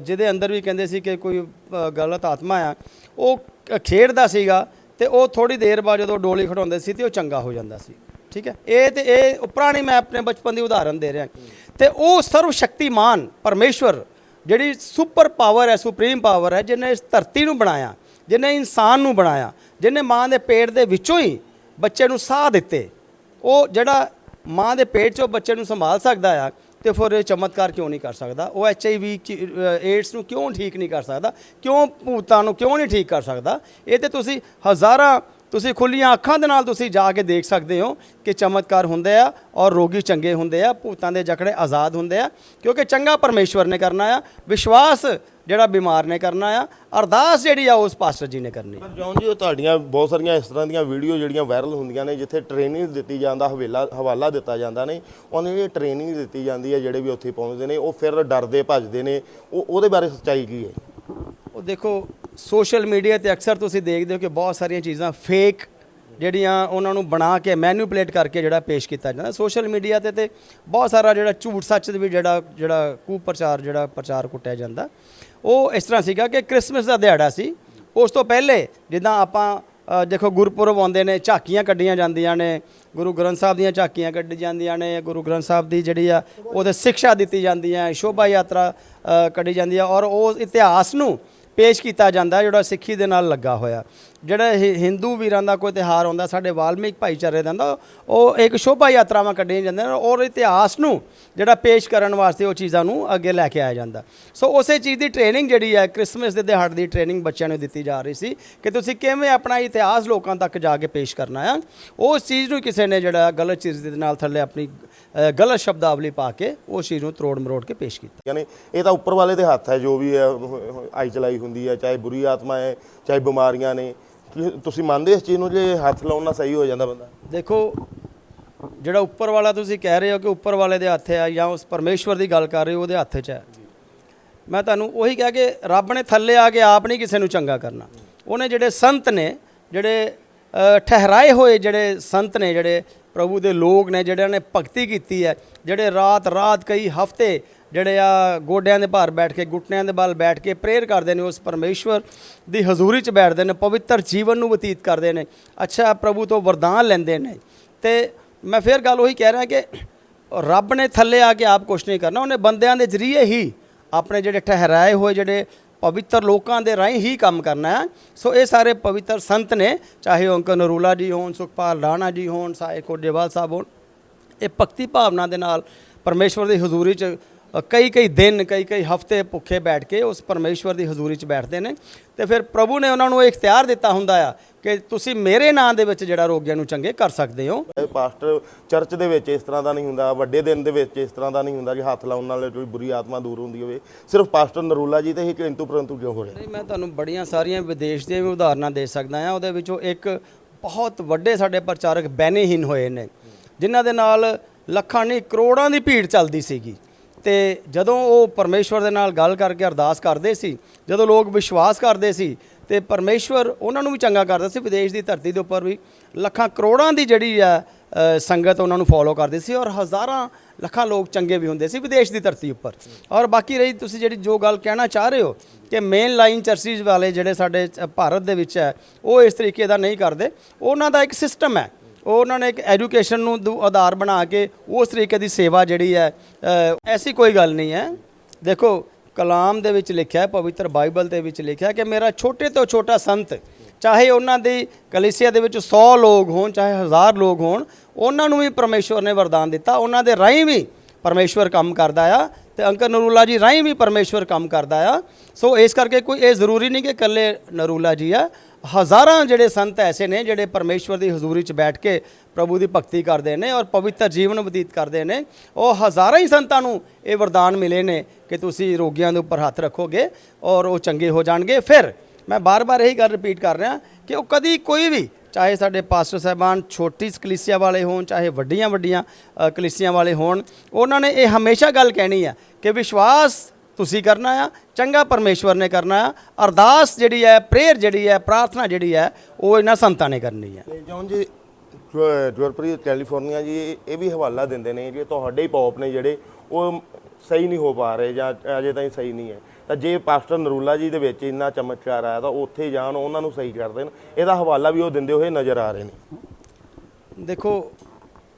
ਜਿਹਦੇ ਅੰਦਰ ਵੀ ਕਹਿੰਦੇ ਸੀ ਕਿ ਕੋਈ ਗਲਤ ਆਤਮਾ ਆ, ਉਹ ਖੇਡਦਾ ਸੀਗਾ ਤੇ ਉਹ ਥੋੜੀ ਦੇਰ ਬਾਅਦ ਜਦੋਂ ਡੋਲੀ ਖਡਾਉਂਦੇ ਸੀ ਤੇ ਉਹ ਚੰਗਾ ਹੋ ਜਾਂਦਾ ਸੀ। ਠੀਕ ਹੈ? ਇਹ ਤੇ ਇਹ ਪੁਰਾਣੀ ਮੈਂ ਆਪਣੇ ਬਚਪਨ ਦੀ ਉਦਾਹਰਨ ਦੇ ਰਿਹਾ। ਤੇ ਉਹ ਸਰਵ ਸ਼ਕਤੀਮਾਨ ਪਰਮੇਸ਼ਵਰ ਜਿਹੜੀ ਸੁਪਰ ਪਾਵਰ ਹੈ, ਸੁਪਰੀਮ ਪਾਵਰ ਹੈ, ਜਿਹਨੇ ਇਸ ਧਰਤੀ ਨੂੰ ਬਣਾਇਆ, ਜਿਹਨੇ ਇਨਸਾਨ ਨੂੰ ਬਣਾਇਆ, ਜਿਹਨੇ ਮਾਂ ਦੇ ਪੇਟ ਦੇ ਵਿੱਚੋਂ ਹੀ ਬੱਚੇ ਨੂੰ ਸਾਹ ਦਿੱਤੇ, ਉਹ ਜਿਹੜਾ ਮਾਂ ਦੇ ਪੇਟ 'ਚੋਂ ਬੱਚੇ ਨੂੰ ਸੰਭਾਲ ਸਕਦਾ ਆ ਤੇ ਫਿਰ ਇਹ ਚਮਤਕਾਰ ਕਿਉਂ ਨਹੀਂ ਕਰ ਸਕਦਾ? ਉਹ ਐਚ ਆਈ ਵੀ ਏਡਸ ਨੂੰ ਕਿਉਂ ਠੀਕ ਨਹੀਂ ਕਰ ਸਕਦਾ? ਕਿਉਂ ਭੂਤਾਂ ਨੂੰ ਕਿਉਂ ਨਹੀਂ ਠੀਕ ਕਰ ਸਕਦਾ? ਇਹ ਤੇ ਤੁਸੀਂ ਹਜ਼ਾਰਾਂ ਤੁਸੀਂ ਖੁੱਲੀਆਂ ਅੱਖਾਂ ਦੇ ਨਾਲ ਤੁਸੀਂ ਜਾ ਕੇ ਦੇਖ ਸਕਦੇ ਹੋ ਕਿ ਚਮਤਕਾਰ ਹੁੰਦੇ ਆ ਔਰ ਰੋਗੀ ਚੰਗੇ ਹੁੰਦੇ ਆ ਭੂਤਾਂ ਦੇ ਜਕੜੇ ਆਜ਼ਾਦ ਹੁੰਦੇ ਆ ਕਿਉਂਕਿ ਚੰਗਾ ਪਰਮੇਸ਼ਵਰ ਨੇ ਕਰਨਾ ਆ ਵਿਸ਼ਵਾਸ ਜਿਹੜਾ ਬਿਮਾਰ ਨੇ ਕਰਨਾ ਆ ਅਰਦਾਸ ਜਿਹੜੀ ਆ ਉਸ ਪਾਸਟਰ ਜੀ ਨੇ ਕਰਨੀ ਪਰ ਜੌਨ ਜੀ ਉਹ ਤੁਹਾਡੀਆਂ ਬਹੁਤ ਸਾਰੀਆਂ ਇਸ ਤਰ੍ਹਾਂ ਦੀਆਂ ਵੀਡੀਓ ਜਿਹੜੀਆਂ ਵਾਇਰਲ ਹੁੰਦੀਆਂ ਨੇ ਜਿੱਥੇ ਟ੍ਰੇਨਿੰਗ ਦਿੱਤੀ ਜਾਂਦਾ ਹਵੇਲਾ ਹਵਾਲਾ ਦਿੱਤਾ ਜਾਂਦਾ ਨੇ ਉਹਨਾਂ ਦੀ ਟ੍ਰੇਨਿੰਗ ਦਿੱਤੀ ਜਾਂਦੀ ਹੈ ਜਿਹੜੇ ਵੀ ਉੱਥੇ ਪਹੁੰਚਦੇ ਨੇ ਉਹ ਫਿਰ ਡਰਦੇ ਭੱਜਦੇ ਨੇ ਉਹ ਉਹਦੇ ਬਾਰੇ ਸੱਚਾਈ ਕੀ ਹੈ? ਉਹ ਦੇਖੋ ਸੋਸ਼ਲ ਮੀਡੀਆ ਤੇ ਅਕਸਰ ਤੁਸੀਂ ਦੇਖਦੇ ਹੋ ਕਿ ਬਹੁਤ ਸਾਰੀਆਂ ਚੀਜ਼ਾਂ ਫੇਕ ਜਿਹੜੀਆਂ ਉਹਨਾਂ ਨੂੰ ਬਣਾ ਕੇ ਮੈਨੂਪੂਲੇਟ ਕਰਕੇ ਜਿਹੜਾ ਪੇਸ਼ ਕੀਤਾ ਜਾਂਦਾ। ਸੋਸ਼ਲ ਮੀਡੀਆ ਤੇ ਤੇ ਬਹੁਤ ਸਾਰਾ ਜਿਹੜਾ ਝੂਠ ਸੱਚ ਦੇ ਵੀ ਜਿਹੜਾ ਜਿਹੜਾ ਕੁਪ੍ਰਚਾਰ, ਜਿਹੜਾ ਪ੍ਰਚਾਰ ਕੁੱਟਿਆ ਜਾਂਦਾ। ਉਹ ਇਸ ਤਰ੍ਹਾਂ ਸੀਗਾ ਕਿ ਕ੍ਰਿਸਮਸ ਦਾ ਦਿਹਾੜਾ ਸੀ। ਉਸ ਤੋਂ ਪਹਿਲੇ ਜਿੱਦਾਂ ਆਪਾਂ ਦੇਖੋ ਗੁਰਪੁਰਬ ਆਉਂਦੇ ਨੇ, ਝਾਕੀਆਂ ਕੱਢੀਆਂ ਜਾਂਦੀਆਂ ਨੇ, ਗੁਰੂ ਗ੍ਰੰਥ ਸਾਹਿਬ ਦੀਆਂ ਝਾਕੀਆਂ ਕੱਢੀ ਜਾਂਦੀਆਂ ਨੇ, ਗੁਰੂ ਗ੍ਰੰਥ ਸਾਹਿਬ ਦੀ ਜਿਹੜੀ ਆ, ਉਹਦੇ ਸਿੱਖਿਆ ਦਿੱਤੀ ਜਾਂਦੀ ਹੈ, ਸ਼ੋਭਾ ਯਾਤਰਾ ਕੱਢੀ ਜਾਂਦੀ ਹੈ ਔਰ ਉਹ ਇਤਿਹਾਸ ਨੂੰ ਪੇਸ਼ ਕੀਤਾ ਜਾਂਦਾ ਜਿਹੜਾ ਸਿੱਖੀ ਦੇ ਨਾਲ ਲੱਗਾ ਹੋਇਆ। ਜਿਹੜਾ ਇਹ ਹਿੰਦੂ ਵੀਰਾਂ ਦਾ ਕੋਈ ਤਿਹਾਰ ਹੁੰਦਾ ਸਾਡੇ ਵਾਲਮੀਕ ਭਾਈਚਾਰੇ ਦਾ ਹੁੰਦਾ ਉਹ ਇੱਕ ਸ਼ੋਭਾ ਯਾਤਰਾਵਾਂ ਕੱਢੀਆਂ ਜਾਂਦੀਆਂ ਨੇ ਔਰ ਇਤਿਹਾਸ ਨੂੰ ਜਿਹੜਾ ਪੇਸ਼ ਕਰਨ ਵਾਸਤੇ ਉਹ ਚੀਜ਼ਾਂ ਨੂੰ ਅੱਗੇ ਲੈ ਕੇ ਆਇਆ ਜਾਂਦਾ। ਸੋ ਉਸੇ ਚੀਜ਼ ਦੀ ਟ੍ਰੇਨਿੰਗ ਜਿਹੜੀ ਹੈ ਕ੍ਰਿਸਮਸ ਦੇ ਦਿਹਾੜੇ ਦੀ ਟ੍ਰੇਨਿੰਗ ਬੱਚਿਆਂ ਨੂੰ ਦਿੱਤੀ ਜਾ ਰਹੀ ਸੀ ਕਿ ਤੁਸੀਂ ਕਿਵੇਂ ਆਪਣਾ ਇਤਿਹਾਸ ਲੋਕਾਂ ਤੱਕ ਜਾ ਕੇ ਪੇਸ਼ ਕਰਨਾ ਆ। ਉਸ ਚੀਜ਼ ਨੂੰ ਕਿਸੇ ਨੇ ਜਿਹੜਾ ਗਲਤ ਚੀਜ਼ ਦੇ ਨਾਲ ਥੱਲੇ ਆਪਣੀ ਗਲਤ ਸ਼ਬਦਾਵਲੀ ਪਾ ਕੇ ਉਸ ਚੀਜ਼ ਨੂੰ ਤਰੋੜ ਮਰੋੜ ਕੇ ਪੇਸ਼ ਕੀਤਾ। ਯਾਨੀ ਇਹ ਤਾਂ ਉੱਪਰ ਵਾਲੇ ਦੇ ਹੱਥ ਹੈ, ਜੋ ਵੀ ਹੈ ਆਈ ਚਲਾਈ ਹੁੰਦੀ ਹੈ, ਚਾਹੇ ਬੁਰੀ ਆਤਮਾ ਹੈ, ਚਾਹੇ ਬਿਮਾਰੀਆਂ ਨੇ ਕੀ ਤੁਸੀਂ ਮੰਨਦੇ ਇਸ ਚੀਜ਼ ਨੂੰ ਜੇ ਹੱਥ ਲਾਉਣ ਨਾਲ ਸਹੀ ਹੋ ਜਾਂਦਾ ਬੰਦਾ? ਦੇਖੋ, ਜਿਹੜਾ ਉੱਪਰ ਵਾਲਾ ਤੁਸੀਂ ਕਹਿ ਰਹੇ ਹੋ ਕਿ ਉੱਪਰ ਵਾਲੇ ਦੇ ਹੱਥ ਹੈ ਜਾਂ ਉਸ ਪਰਮੇਸ਼ਵਰ ਦੀ ਗੱਲ ਕਰ ਰਹੇ ਹੋ, ਉਹਦੇ ਹੱਥ 'ਚ ਹੈ। ਮੈਂ ਤੁਹਾਨੂੰ ਉਹੀ ਕਿਹਾ ਕਿ ਰੱਬ ਨੇ ਥੱਲੇ ਆ ਕੇ ਆਪ ਨਹੀਂ ਕਿਸੇ ਨੂੰ ਚੰਗਾ ਕਰਨਾ। ਉਹਨੇ ਜਿਹੜੇ ਸੰਤ ਨੇ, ਜਿਹੜੇ ਠਹਿਰਾਏ ਹੋਏ ਜਿਹੜੇ ਸੰਤ ਨੇ, ਜਿਹੜੇ ਪ੍ਰਭੂ ਦੇ ਲੋਕ ਨੇ, ਜਿਹੜਿਆਂ ਨੇ ਭਗਤੀ ਕੀਤੀ ਹੈ, ਜਿਹੜੇ ਰਾਤ ਰਾਤ ਕਈ ਹਫ਼ਤੇ ਜਿਹੜੇ ਆ ਗੋਡਿਆਂ ਦੇ ਭਾਰ ਬੈਠ ਕੇ, ਗੁੱਟਨਿਆਂ ਦੇ ਬਲ ਬੈਠ ਕੇ ਪ੍ਰੇਅਰ ਕਰਦੇ ਨੇ, ਉਸ ਪਰਮੇਸ਼ਵਰ ਦੀ ਹਜ਼ੂਰੀ 'ਚ ਬੈਠਦੇ ਨੇ, ਪਵਿੱਤਰ ਜੀਵਨ ਨੂੰ ਬਤੀਤ ਕਰਦੇ ਨੇ। ਅੱਛਾ, ਪ੍ਰਭੂ ਤੋਂ ਵਰਦਾਨ ਲੈਂਦੇ ਨੇ। ਤੇ ਮੈਂ ਫਿਰ ਗੱਲ ਉਹੀ ਕਹਿ ਰਿਹਾ ਕਿ ਰੱਬ ਨੇ ਥੱਲੇ ਆ ਕੇ ਆਪ ਕੁਛ ਨਹੀਂ ਕਰਨਾ, ਉਹਨੇ ਬੰਦਿਆਂ ਦੇ ਜ਼ਰੀਏ ਹੀ ਆਪਣੇ ਜਿਹੜੇ ਠਹਿਰਾਏ ਹੋਏ, ਜਿਹੜੇ ਪਵਿੱਤਰ ਲੋਕਾਂ ਦੇ ਰਾਹੀਂ ਹੀ ਕੰਮ ਕਰਨਾ ਹੈ। ਸੋ ਇਹ ਸਾਰੇ ਪਵਿੱਤਰ ਸੰਤ ਨੇ, ਚਾਹੇ ਉਹ ਅੰਕਲ ਨਰੂਲਾ ਜੀ ਹੋਣ, ਸੁਖਪਾਲ ਰਾਣਾ ਜੀ ਹੋਣ ਸਾਏ ਕੋਡੇਵਾਲ ਸਾਹਿਬ ਹੋਣ, ਇਹ ਭਗਤੀ ਭਾਵਨਾ ਦੇ ਨਾਲ ਪਰਮੇਸ਼ਵਰ ਦੀ ਹਜ਼ੂਰੀ 'ਚ ਕਈ ਕਈ ਦਿਨ ਕਈ ਕਈ ਹਫ਼ਤੇ ਭੁੱਖੇ ਬੈਠ ਕੇ ਉਸ ਪਰਮੇਸ਼ਵਰ ਦੀ ਹਜ਼ੂਰੀ 'ਚ ਬੈਠਦੇ ਨੇ। ਤੇ ਫਿਰ ਪ੍ਰਭੂ ਨੇ ਉਹਨਾਂ ਨੂੰ ਇਹ ਇਖਤਿਆਰ ਦਿੱਤਾ ਹੁੰਦਾ ਆ ਕਿ ਤੁਸੀਂ ਮੇਰੇ ਨਾਂ ਦੇ ਵਿੱਚ ਜਿਹੜਾ ਰੋਗੀਆਂ ਨੂੰ ਚੰਗੇ ਕਰ ਸਕਦੇ ਹੋ। ਪਾਸਟਰ ਚਰਚ ਦੇ ਵਿੱਚ ਇਸ ਤਰ੍ਹਾਂ ਦਾ ਨਹੀਂ ਹੁੰਦਾ ਵੱਡੇ ਦਿਨ ਦੇ ਵਿੱਚ ਇਸ ਤਰ੍ਹਾਂ ਦਾ ਨਹੀਂ ਹੁੰਦਾ ਕਿ ਹੱਥ ਲਾਉਣ ਨਾਲ ਕੋਈ ਬੁਰੀ ਆਤਮਾ ਦੂਰ ਹੁੰਦੀ ਹੋਵੇ। ਸਿਰਫ ਪਾਸਟਰ ਨਰੂਲਾ ਜੀ ਤੇ ਹੀ ਕਿੰਤੂ ਪਰੰਤੂ ਕਿਉਂ ਹੋ ਰਿਹਾ ਨਹੀਂ ਮੈਂ ਤੁਹਾਨੂੰ ਬੜੀਆਂ ਸਾਰੀਆਂ ਵਿਦੇਸ਼ ਦੀਆਂ ਵੀ ਉਦਾਹਰਨਾਂ ਦੇ ਸਕਦਾ ਹਾਂ ਉਹਦੇ ਵਿੱਚੋਂ ਇੱਕ ਬਹੁਤ ਵੱਡੇ ਸਾਡੇ ਪ੍ਰਚਾਰਕ ਬੈਨੇਹੀਨ ਹੋਏ ਨੇ ਜਿਨ੍ਹਾਂ ਦੇ ਨਾਲ ਲੱਖਾਂ ਨਹੀਂ ਕਰੋੜਾਂ ਦੀ ਭੀੜ ਚੱਲਦੀ ਸੀਗੀ। ਤੇ ਜਦੋਂ ਉਹ ਪਰਮੇਸ਼ਵਰ ਦੇ ਨਾਲ ਗੱਲ ਕਰਕੇ ਅਰਦਾਸ ਕਰਦੇ ਸੀ, ਜਦੋਂ ਲੋਕ ਵਿਸ਼ਵਾਸ ਕਰਦੇ ਸੀ ਤੇ ਪਰਮੇਸ਼ਵਰ ਉਹਨਾਂ ਨੂੰ ਵੀ ਚੰਗਾ ਕਰਦਾ ਸੀ, ਵਿਦੇਸ਼ ਦੀ ਧਰਤੀ ਦੇ ਉੱਪਰ ਵੀ ਲੱਖਾਂ ਕਰੋੜਾਂ ਦੀ ਜਿਹੜੀ ਆ ਸੰਗਤ ਉਹਨਾਂ ਨੂੰ ਫੋਲੋ ਕਰਦੀ ਸੀ ਔਰ ਹਜ਼ਾਰਾਂ ਲੱਖਾਂ ਲੋਕ ਚੰਗੇ ਵੀ ਹੁੰਦੇ ਸੀ ਵਿਦੇਸ਼ ਦੀ ਧਰਤੀ ਉੱਪਰ। ਔਰ ਬਾਕੀ ਰਹੀ ਤੁਸੀਂ ਜਿਹੜੀ ਜੋ ਗੱਲ ਕਹਿਣਾ ਚਾਹ ਰਹੇ ਹੋ ਕਿ ਮੇਨ ਲਾਈਨ ਚਰਚਿਸ ਵਾਲੇ ਜਿਹੜੇ ਸਾਡੇ ਭਾਰਤ ਦੇ ਵਿੱਚ ਹੈ, ਉਹ ਇਸ ਤਰੀਕੇ ਦਾ ਨਹੀਂ ਕਰਦੇ। ਉਹਨਾਂ ਦਾ ਇੱਕ ਸਿਸਟਮ ਹੈ। ਉਹ ਉਹਨਾਂ ਨੇ ਇੱਕ ਐਜੂਕੇਸ਼ਨ ਨੂੰ ਦੂ- ਆਧਾਰ ਬਣਾ ਕੇ ਉਸ ਤਰੀਕੇ ਦੀ ਸੇਵਾ ਜਿਹੜੀ ਹੈ ਅ, ਐਸੀ ਕੋਈ ਗੱਲ ਨਹੀਂ ਹੈ। ਦੇਖੋ ਕਲਾਮ ਦੇ ਵਿੱਚ ਲਿਖਿਆ ਹੈ ਪਵਿੱਤਰ ਬਾਈਬਲ ਦੇ ਵਿੱਚ ਲਿਖਿਆ ਹੈ ਕਿ ਮੇਰਾ ਛੋਟੇ ਤੋਂ ਛੋਟਾ ਸੰਤ ਚਾਹੇ ਉਹਨਾਂ ਦੀ ਕਲੀਸਿਆ ਦੇ ਵਿੱਚ 100 ਲੋਕ ਹੋਣ ਚਾਹੇ ਹਜ਼ਾਰ ਲੋਕ ਹੋਣ ਉਹਨਾਂ ਨੂੰ ਵੀ ਪਰਮੇਸ਼ਵਰ ਨੇ ਵਰਦਾਨ ਦਿੱਤਾ। ਉਹਨਾਂ ਦੇ ਰਾਹੀਂ ਵੀ ਪਰਮੇਸ਼ਵਰ ਕੰਮ ਕਰਦਾ ਆ। ਤੇ ਅੰਕਲ ਨਰੂਲਾ ਜੀ ਰਾਹੀਂ ਵੀ ਪਰਮੇਸ਼ਵਰ ਕੰਮ ਕਰਦਾ ਆ। ਸੋ ਇਸ ਕਰਕੇ ਕੋਈ ਇਹ ਜ਼ਰੂਰੀ ਨਹੀਂ ਕਿ ਇਕੱਲੇ ਨਰੂਲਾ ਜੀ ਆ। ਹਜ਼ਾਰਾਂ ਜਿਹੜੇ ਸੰਤ ਐਸੇ ਨੇ ਜਿਹੜੇ ਪਰਮੇਸ਼ਵਰ ਦੀ ਹਜ਼ੂਰੀ 'ਚ ਬੈਠ ਕੇ ਪ੍ਰਭੂ ਦੀ ਭਗਤੀ ਕਰਦੇ ਨੇ ਔਰ ਪਵਿੱਤਰ ਜੀਵਨ ਬਤੀਤ ਕਰਦੇ ਨੇ। ਉਹ ਹਜ਼ਾਰਾਂ ਹੀ ਸੰਤਾਂ ਨੂੰ ਇਹ ਵਰਦਾਨ ਮਿਲੇ ਨੇ ਕਿ ਤੁਸੀਂ ਰੋਗੀਆਂ ਦੇ ਉੱਪਰ ਹੱਥ ਰੱਖੋਗੇ ਔਰ ਉਹ ਚੰਗੇ ਹੋ ਜਾਣਗੇ। ਫਿਰ ਮੈਂ ਬਾਰ-ਬਾਰ ਇਹੀ ਗੱਲ ਰਿਪੀਟ ਕਰ ਰਿਹਾ ਕਿ ਉਹ ਕਦੀ ਕੋਈ ਵੀ ਚਾਹੇ ਸਾਡੇ ਪਾਸਟਰ ਸਾਹਿਬਾਨ ਛੋਟੀ ਕਲੀਸਿਆ ਵਾਲੇ ਹੋਣ ਚਾਹੇ ਵੱਡੀਆਂ ਵੱਡੀਆਂ ਅ, ਕਲੀਸਿਆਂ ਵਾਲੇ ਹੋਣ ਉਹਨਾਂ ਨੇ ਇਹ ਹਮੇਸ਼ਾ ਗੱਲ ਕਹਿਣੀ ਆ ਕਿ ਵਿਸ਼ਵਾਸ ਤੁਸੀਂ ਕਰਨਾ ਆ ਚੰਗਾ ਪਰਮੇਸ਼ਵਰ ਨੇ ਕਰਨਾ ਆ ਅਰਦਾਸ ਜਿਹੜੀ ਹੈ ਪ੍ਰੇਅਰ ਜਿਹੜੀ ਹੈ ਪ੍ਰਾਰਥਨਾ ਜਿਹੜੀ ਹੈ ਉਹ ਇਹਨਾਂ ਸੰਤਾਂ ਨੇ ਕਰਨੀ ਹੈ ਤੇ ਜੌਨ ਜੀ ਜੋ- ਕੈਲੀਫੋਰਨੀਆ ਜੀ ਇਹ ਵੀ ਹਵਾਲਾ ਦਿੰਦੇ ਨੇ ਕਿ ਤੁਹਾਡੇ ਹੀ ਪੌਪ ਨੇ ਜਿਹੜੇ ਉਹ ਸਹੀ ਨਹੀਂ ਹੋ ਪਾ ਰਹੇ ਜਾਂ ਅਜੇ ਤਾਈਂ ਸਹੀ ਨਹੀਂ ਹੈ। ਤਾਂ ਜੇ ਪਾਸਟਰ ਨਰੂਲਾ ਜੀ ਦੇ ਵਿੱਚ ਇੰਨਾ ਚਮਤਕਾਰ ਆਇਆ ਤਾਂ ਉੱਥੇ ਜਾਣ, ਉਹਨਾਂ ਨੂੰ ਸਹੀ ਕਰ ਦੇਣ। ਇਹਦਾ ਹਵਾਲਾ ਵੀ ਉਹ ਦਿੰਦੇ ਹੋਏ ਨਜ਼ਰ ਆ ਰਹੇ ਨੇ। ਦੇਖੋ,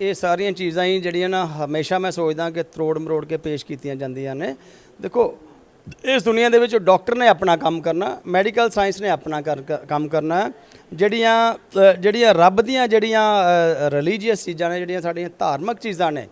ਇਹ ਸਾਰੀਆਂ ਚੀਜ਼ਾਂ ਹੀ ਜਿਹੜੀਆਂ ਨਾ ਹਮੇਸ਼ਾ ਮੈਂ ਸੋਚਦਾ ਕਿ ਤਰੋੜ ਮਰੋੜ ਕੇ ਪੇਸ਼ ਕੀਤੀਆਂ ਜਾਂਦੀਆਂ ਨੇ। ਦੇਖੋ, ਇਸ ਦੁਨੀਆ ਦੇ ਵਿੱਚ ਡਾਕਟਰ ਨੇ ਆਪਣਾ ਕੰਮ ਕਰਨਾ, ਮੈਡੀਕਲ ਸਾਇੰਸ ਨੇ ਆਪਣਾ ਕਰ- ਕੰਮ ਕਰਨਾ। ਜਿਹੜੀਆਂ ਜਿਹੜੀਆਂ ਰੱਬ ਦੀਆਂ ਜਿਹੜੀਆਂ ਰਿਲੀਜੀਅਸ ਚੀਜ਼ਾਂ ਨੇ, ਜਿਹੜੀਆਂ ਸਾਡੀਆਂ ਧਾਰਮਿਕ ਚੀਜ਼ਾਂ ਨੇ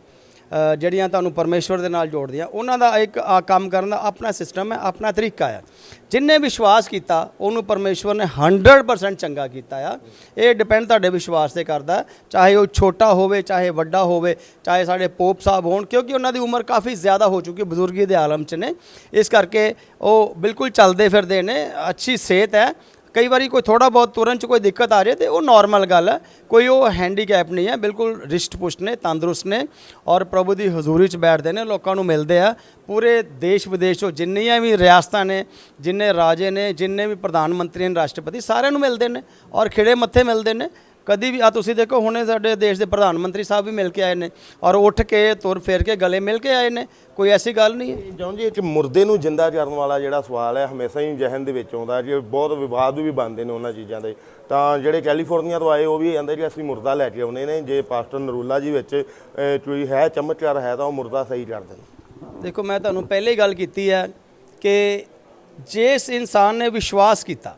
ਜਿਹੜੀਆਂ ਤੁਹਾਨੂੰ ਪਰਮੇਸ਼ਵਰ ਦੇ ਨਾਲ ਜੋੜਦੀਆਂ, ਉਹਨਾਂ ਦਾ ਇੱਕ ਕੰਮ ਕਰਨ ਦਾ ਆਪਣਾ ਸਿਸਟਮ ਹੈ, ਆਪਣਾ ਤਰੀਕਾ ਹੈ। ਜਿਨਨੇ ਵਿਸ਼ਵਾਸ ਕੀਤਾ, ਉਹਨੂੰ ਪਰਮੇਸ਼ਵਰ ਨੇ 100% ਚੰਗਾ ਕੀਤਾ ਆ। ਇਹ ਡਿਪੈਂਡ ਤੁਹਾਡੇ ਵਿਸ਼ਵਾਸ ਤੇ ਕਰਦਾ ਚਾਹੇ ਉਹ ਛੋਟਾ ਹੋਵੇ, ਚਾਹੇ ਵੱਡਾ ਹੋਵੇ, ਚਾਹੇ ਸਾਡੇ ਪੋਪ ਸਾਹਿਬ ਹੋਣ, ਕਿਉਂਕਿ ਉਹਨਾਂ ਦੀ ਉਮਰ ਕਾਫੀ ਜ਼ਿਆਦਾ ਹੋ ਚੁੱਕੀ, ਬਜ਼ੁਰਗੀ ਦੇ ਆਲਮ 'ਚ ਨੇ। ਇਸ ਕਰਕੇ ਉਹ ਬਿਲਕੁਲ ਚੱਲਦੇ ਫਿਰਦੇ ਨੇ, ਅੱਛੀ ਸਿਹਤ ਹੈ। ਕਈ ਵਾਰੀ ਕੋਈ ਥੋੜਾ ਬਹੁਤ ਤੁਰਨ ਚ ਕੋਈ ਦਿੱਕਤ ਆ ਜਾਏ ਤੇ ਉਹ ਨਾਰਮਲ ਗੱਲ ਹੈ। ਕੋਈ ਉਹ ਹੈਂਡੀਕੈਪ ਨਹੀਂ ਹੈ, ਬਿਲਕੁਲ ਰਿਸ਼ਟ ਪੁਸ਼ਟ ਨੇ, ਤੰਦਰੁਸਤ ਨੇ ਔਰ ਪ੍ਰਭੂ ਦੀ ਹਜ਼ੂਰੀ ਚ ਬੈਠਦੇ ਨੇ, ਲੋਕਾਂ ਨੂੰ ਮਿਲਦੇ ਆ। ਪੂਰੇ ਦੇਸ਼ ਵਿਦੇਸ਼ ਤੋਂ ਜਿੰਨੀਆਂ ਵੀ ਰਿਆਸਤਾਂ ਨੇ, ਜਿੰਨੇ ਰਾਜੇ ਨੇ, ਜਿੰਨੇ ਵੀ ਪ੍ਰਧਾਨ ਮੰਤਰੀ ਨੇ, ਰਾਸ਼ਟਰਪਤੀ, ਸਾਰਿਆਂ ਨੂੰ ਮਿਲਦੇ ਨੇ ਔਰ ਖਿੜੇ ਮੱਥੇ ਮਿਲਦੇ ਨੇ। ਕਦੀ ਵੀ ਆ ਤੁਸੀਂ ਦੇਖੋ ਹੁਣੇ ਸਾਡੇ ਦੇਸ਼ ਦੇ ਪ੍ਰਧਾਨ ਮੰਤਰੀ ਸਾਹਿਬ ਵੀ ਮਿਲ ਕੇ ਆਏ ਨੇ ਔਰ ਉੱਠ ਕੇ ਤੁਰ ਫੇਰ ਕੇ ਗਲੇ ਮਿਲ ਕੇ ਆਏ ਨੇ। ਕੋਈ ਐਸੀ ਗੱਲ ਨਹੀਂ ਹੈ। ਜੌਂ ਜੀ ਇੱਕ ਮੁਰਦੇ ਨੂੰ ਜਿੰਦਾ ਕਰਨ ਵਾਲਾ ਜਿਹੜਾ ਸਵਾਲ ਹੈ ਹਮੇਸ਼ਾ ਹੀ ਜ਼ਹਿਨ ਦੇ ਵਿੱਚ ਆਉਂਦਾ ਕਿ ਬਹੁਤ ਵਿਵਾਦ ਵੀ ਬਣਦੇ ਨੇ ਉਹਨਾਂ ਚੀਜ਼ਾਂ ਦੇ ਤਾਂ ਜਿਹੜੇ ਕੈਲੀਫੋਰਨੀਆ ਤੋਂ ਆਏ ਉਹ ਵੀ ਕਹਿੰਦੇ ਕਿ ਅਸੀਂ ਮੁਰਦਾ ਲੈ ਕੇ ਆਉਨੇ ਨੇ। ਜੇ ਪਾਸਟਰ ਨਰੂਲਾ ਜੀ ਵਿੱਚ ਕੋਈ ਹੈ ਚਮਤਕਾਰ ਹੈ ਤਾਂ ਉਹ ਮੁਰਦਾ ਸਹੀ ਕਰਦੇ ਨੇ ਦੇਖੋ ਮੈਂ ਤੁਹਾਨੂੰ ਪਹਿਲੇ ਹੀ ਗੱਲ ਕੀਤੀ ਹੈ ਕਿ ਜਿਸ ਇਨਸਾਨ ਨੇ ਵਿਸ਼ਵਾਸ ਕੀਤਾ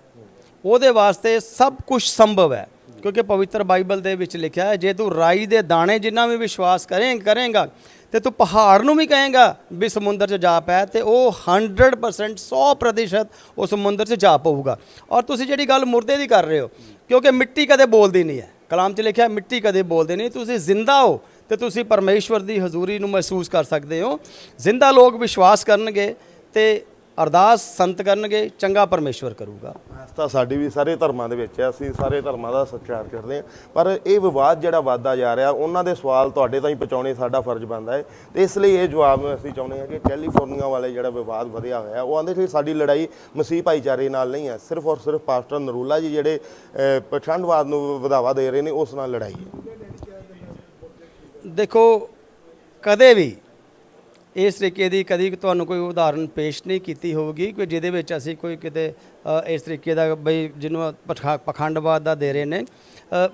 ਉਹਦੇ ਵਾਸਤੇ ਸਭ ਕੁਝ ਸੰਭਵ ਹੈ। ਕਿਉਂਕਿ ਪਵਿੱਤਰ ਬਾਈਬਲ ਦੇ ਵਿੱਚ ਲਿਖਿਆ ਹੈ, ਜੇ ਤੂੰ ਰਾਈ ਦੇ ਦਾਣੇ ਜਿੰਨਾ ਵੀ ਵਿਸ਼ਵਾਸ ਕਰੇਂ ਕਰੇਗਾ, ਤੇ ਤੂੰ ਪਹਾੜ ਨੂੰ ਵੀ ਕਹੇਂਗਾ ਵੀ ਸਮੁੰਦਰ 'ਚ ਜਾ ਪੈ ਤੇ ਉਹ 100% 100% ਉਹ ਸਮੁੰਦਰ 'ਚ ਜਾ ਪਊਗਾ ਔਰ ਤੁਸੀਂ ਜਿਹੜੀ ਗੱਲ ਮੁਰਦੇ ਦੀ ਕਰ ਰਹੇ ਹੋ, ਕਿਉਂਕਿ ਮਿੱਟੀ ਕਦੇ ਬੋਲਦੀ ਨਹੀਂ ਹੈ। ਕਲਾਮ 'ਚ ਲਿਖਿਆ ਮਿੱਟੀ ਕਦੇ ਬੋਲਦੀ ਨਹੀਂ। ਤੁਸੀਂ ਜ਼ਿੰਦਾ ਹੋ, ਤੇ ਤੁਸੀਂ ਪਰਮੇਸ਼ਵਰ ਦੀ ਹਜ਼ੂਰੀ ਨੂੰ ਮਹਿਸੂਸ ਕਰ ਸਕਦੇ ਹੋ। ਜ਼ਿੰਦਾ ਲੋਕ ਵਿਸ਼ਵਾਸ ਕਰਨਗੇ, ਤੇ ਅਰਦਾਸ ਸੰਤ ਕਰਨਗੇ ਚੰਗਾ ਪਰਮੇਸ਼ਵਰ ਕਰੂਗਾ। ਆਸਥਾ ਸਾਡੀ ਵੀ ਸਾਰੇ ਧਰਮਾਂ ਦੇ ਵਿੱਚ ਹੈ ਅਸੀਂ ਸਾਰੇ ਧਰਮਾਂ ਦਾ ਸਤਿਕਾਰ ਕਰਦੇ ਹਾਂ। ਪਰ ਇਹ ਵਿਵਾਦ ਜਿਹੜਾ ਵੱਧਦਾ ਜਾ ਰਿਹਾ ਉਹਨਾਂ ਦੇ ਸਵਾਲ ਤੁਹਾਡੇ ਤਾਈਂ ਪਹੁੰਚਾਉਣੇ ਸਾਡਾ ਫਰਜ਼ ਬਣਦਾ ਹੈ। ਤੇ ਇਸ ਲਈ ਇਹ ਜਵਾਬ ਅਸੀਂ ਚਾਹੁੰਦੇ ਹਾਂ ਕਿ ਕੈਲੀਫੋਰਨੀਆ ਵਾਲੇ ਜਿਹੜਾ ਵਿਵਾਦ ਵਧਿਆ ਹੋਇਆ ਉਹ ਆਂਦੇ ਕਿ ਸਾਡੀ ਲੜਾਈ ਮਸੀਹ ਭਾਈਚਾਰੇ ਨਾਲ ਨਹੀਂ ਹੈ ਸਿਰਫ ਔਰ ਸਿਰਫ ਪਾਸਟਰ ਨਰੂਲਾ ਜੀ ਜਿਹੜੇ ਅਹ, ਪਖੰਡਵਾਦ ਨੂੰ ਵਧਾਵਾ ਦੇ ਰਹੇ ਨੇ ਉਸ ਨਾਲ ਲੜਾਈ ਹੈ। ਦੇਖੋ ਕਦੇ ਵੀ ਇਸ ਤਰੀਕੇ ਦੀ ਕਦੀ ਤੁਹਾਨੂੰ ਕੋਈ ਉਦਾਹਰਨ ਪੇਸ਼ ਨਹੀਂ ਕੀਤੀ ਹੋਊਗੀ ਕਿ ਜਿਹਦੇ ਵਿੱਚ ਅਸੀਂ ਕੋਈ ਕਿਤੇ ਇਸ ਤਰੀਕੇ ਦਾ ਬਈ ਜਿਹਨੂੰ ਪਖਾ- ਪਖੰਡਵਾਦ ਦਾ ਦੇ ਰਹੇ ਨੇ।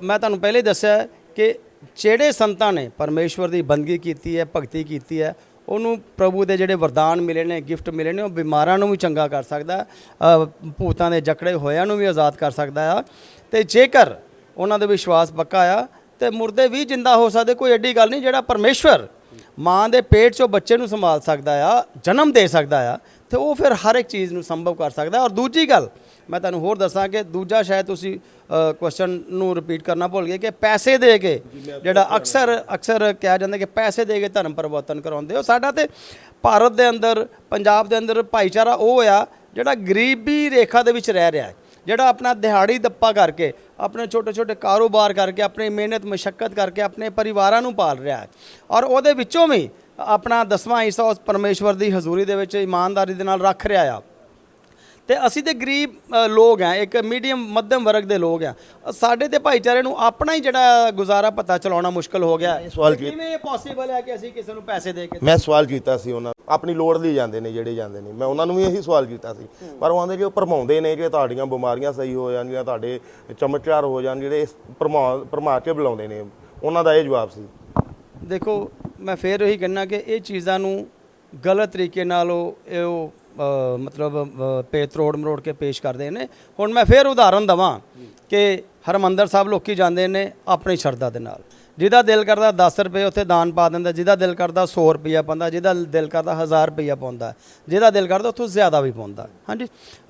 ਮੈਂ ਤੁਹਾਨੂੰ ਪਹਿਲੇ ਦੱਸਿਆ ਕਿ ਜਿਹੜੇ ਸੰਤਾਂ ਨੇ ਪਰਮੇਸ਼ਵਰ ਦੀ ਬੰਦਗੀ ਕੀਤੀ ਹੈ, ਭਗਤੀ ਕੀਤੀ ਹੈ, ਉਹਨੂੰ ਪ੍ਰਭੂ ਦੇ ਜਿਹੜੇ ਵਰਦਾਨ ਮਿਲੇ ਨੇ, ਗਿਫਟ ਮਿਲੇ ਨੇ, ਉਹ ਬਿਮਾਰਾਂ ਨੂੰ ਵੀ ਚੰਗਾ ਕਰ ਸਕਦਾ ਭੂਤਾਂ ਦੇ ਜਕੜੇ ਹੋਇਆਂ ਨੂੰ ਵੀ ਆਜ਼ਾਦ ਕਰ ਸਕਦਾ ਆ। ਤੇ ਜੇਕਰ ਉਹਨਾਂ ਦਾ ਵਿਸ਼ਵਾਸ ਪੱਕਾ ਆ, ਤੇ ਮੁਰਦੇ ਵੀ ਜਿੰਦਾ ਹੋ ਸਕਦੇ, ਕੋਈ ਐਡੀ ਗੱਲ ਨਹੀਂ, ਜਿਹੜਾ ਪਰਮੇਸ਼ਵਰ ਮਾਂ ਦੇ ਪੇਟ 'ਚੋਂ ਬੱਚੇ ਨੂੰ ਸੰਭਾਲ ਸਕਦਾ ਆ, ਜਨਮ ਦੇ ਸਕਦਾ ਆ, ਤੇ ਉਹ ਫਿਰ ਹਰ ਇੱਕ ਚੀਜ਼ ਨੂੰ ਸੰਭਵ ਕਰ ਸਕਦਾ ਔਰ ਦੂਜੀ ਗੱਲ, ਮੈਂ ਤੁਹਾਨੂੰ ਹੋਰ ਦੱਸਾਂ ਕਿ ਦੂਜਾ ਸ਼ਾਇਦ ਤੁਸੀਂ ਕੁਐਸਚਨ ਨੂੰ ਰਿਪੀਟ ਕਰਨਾ ਭੁੱਲ ਗਏ ਕਿ ਪੈਸੇ ਦੇ ਕੇ ਜਿਹੜਾ ਅਕਸਰ ਅਕਸਰ ਕਿਹਾ ਜਾਂਦਾ ਕਿ ਪੈਸੇ ਦੇ ਕੇ ਧਰਮ ਪਰਿਵਰਤਨ ਕਰਾਉਂਦੇ ਹੋ। ਸਾਡਾ ਤੇ ਭਾਰਤ ਦੇ ਅੰਦਰ, ਪੰਜਾਬ ਦੇ ਅੰਦਰ ਭਾਈਚਾਰਾ ਉਹ ਆ ਜਿਹੜਾ ਗਰੀਬੀ ਰੇਖਾ ਦੇ ਵਿੱਚ ਰਹਿ ਰਿਹਾ ਹੈ, ਜਿਹੜਾ ਆਪਣਾ ਦਿਹਾੜੀ ਦੱਪਾ ਕਰਕੇ ਆਪਣੇ ਛੋਟੇ ਛੋਟੇ ਕਾਰੋਬਾਰ ਕਰਕੇ, ਆਪਣੀ ਮਿਹਨਤ, ਮਸ਼ੱਕਤ ਕਰਕੇ ਆਪਣੇ ਪਰਿਵਾਰਾਂ ਨੂੰ ਪਾਲ ਰਿਹਾ ਹੈ। ਔਰ ਉਹਦੇ ਵਿੱਚੋਂ ਵੀ ਆਪਣਾ ਦਸਵਾਂ ਹਿੱਸਾ ਉਸ ਪਰਮੇਸ਼ਵਰ ਦੀ ਹਜ਼ੂਰੀ ਦੇ ਵਿੱਚ ਇਮਾਨਦਾਰੀ ਦੇ ਨਾਲ ਰੱਖ ਰਿਹਾ ਆ। ਤੇ ਅਸੀਂ ਤੇ ਗਰੀਬ ਲੋਕ ਆ ਇੱਕ ਮੀਡੀਅਮ ਮੱਧਮ ਵਰਗ ਦੇ ਲੋਕ ਆ। ਸਾਡੇ ਤੇ ਭਾਈਚਾਰੇ ਨੂੰ ਆਪਣਾ ਹੀ ਜਿਹੜਾ ਗੁਜ਼ਾਰਾ ਪਤਾ ਚਲਾਉਣਾ ਮੁਸ਼ਕਲ ਹੋ ਗਿਆ। ਇਹ ਸਵਾਲ ਕੀ- ਕਿਵੇਂ ਪੋਸੀਬਲ ਹੈ ਕਿ ਅਸੀਂ ਕਿਸੇ ਨੂੰ ਪੈਸੇ ਦੇ ਕੇ ਮੈਂ ਸਵਾਲ ਕੀਤਾ ਸੀ ਉਹਨਾਂ ਆਪਣੀ ਲੋੜ ਲਈ ਜਾਂਦੇ ਨੇ ਜਿਹੜੇ ਜਾਂਦੇ ਨੇ। ਮੈਂ ਉਹਨਾਂ ਨੂੰ ਵੀ ਇਹੀ ਸਵਾਲ ਕੀਤਾ ਸੀ। ਪਰ ਉਹ ਆਂਦੇ ਕਿ ਉਹ ਭਰਮਾਉਂਦੇ ਨੇ ਕਿ ਤੁਹਾਡੀਆਂ ਬਿਮਾਰੀਆਂ ਸਹੀ ਹੋ ਜਾਣਗੀਆਂ ਤੁਹਾਡੇ ਚਮਤਕਾਰ ਹੋ ਜਾਣ ਜਿਹੜੇ ਭਰਮਾ ਭਰਮਾ ਕੇ ਬੁਲਾਉਂਦੇ ਨੇ। ਉਹਨਾਂ ਦਾ ਇਹ ਜਵਾਬ ਸੀ। ਦੇਖੋ ਮੈਂ ਫੇਰ ਉਹੀ ਕਹਿਣਾ ਕਿ ਇਹ ਚੀਜ਼ਾਂ ਨੂੰ ਗਲਤ ਤਰੀਕੇ ਨਾਲ ਉਹ ਮਤਲਬ ਪੇ ਤਰੋੜ ਮਰੋੜ ਕੇ ਪੇਸ਼ ਕਰਦੇ ਨੇ। ਹੁਣ ਮੈਂ ਫੇਰ ਉਦਾਹਰਨ ਦਵਾਂ ਕਿ ਹਰਮੰਦਰ ਸਾਹਿਬ ਲੋਕੀ ਜਾਂਦੇ ਨੇ ਆਪਣੀ ਸ਼ਰਧਾ ਦੇ ਨਾਲ। ਜਿਹਦਾ ਦਿਲ ਕਰਦਾ 10 ਰੁਪਏ ਉੱਥੇ ਦਾਨ ਪਾ ਦਿੰਦਾ, ਜਿਹਦਾ ਦਿਲ ਕਰਦਾ 100 ਰੁਪਈਆ ਪਾਉਂਦਾ, ਜਿਹਦਾ ਦਿਲ ਕਰਦਾ 1000 ਰੁਪਈਆ ਪਾਉਂਦਾ, ਜਿਹਦਾ ਦਿਲ ਕਰਦਾ ਉੱਥੋਂ ਜ਼ਿਆਦਾ ਵੀ ਪਾਉਂਦਾ। ਹਾਂਜੀ?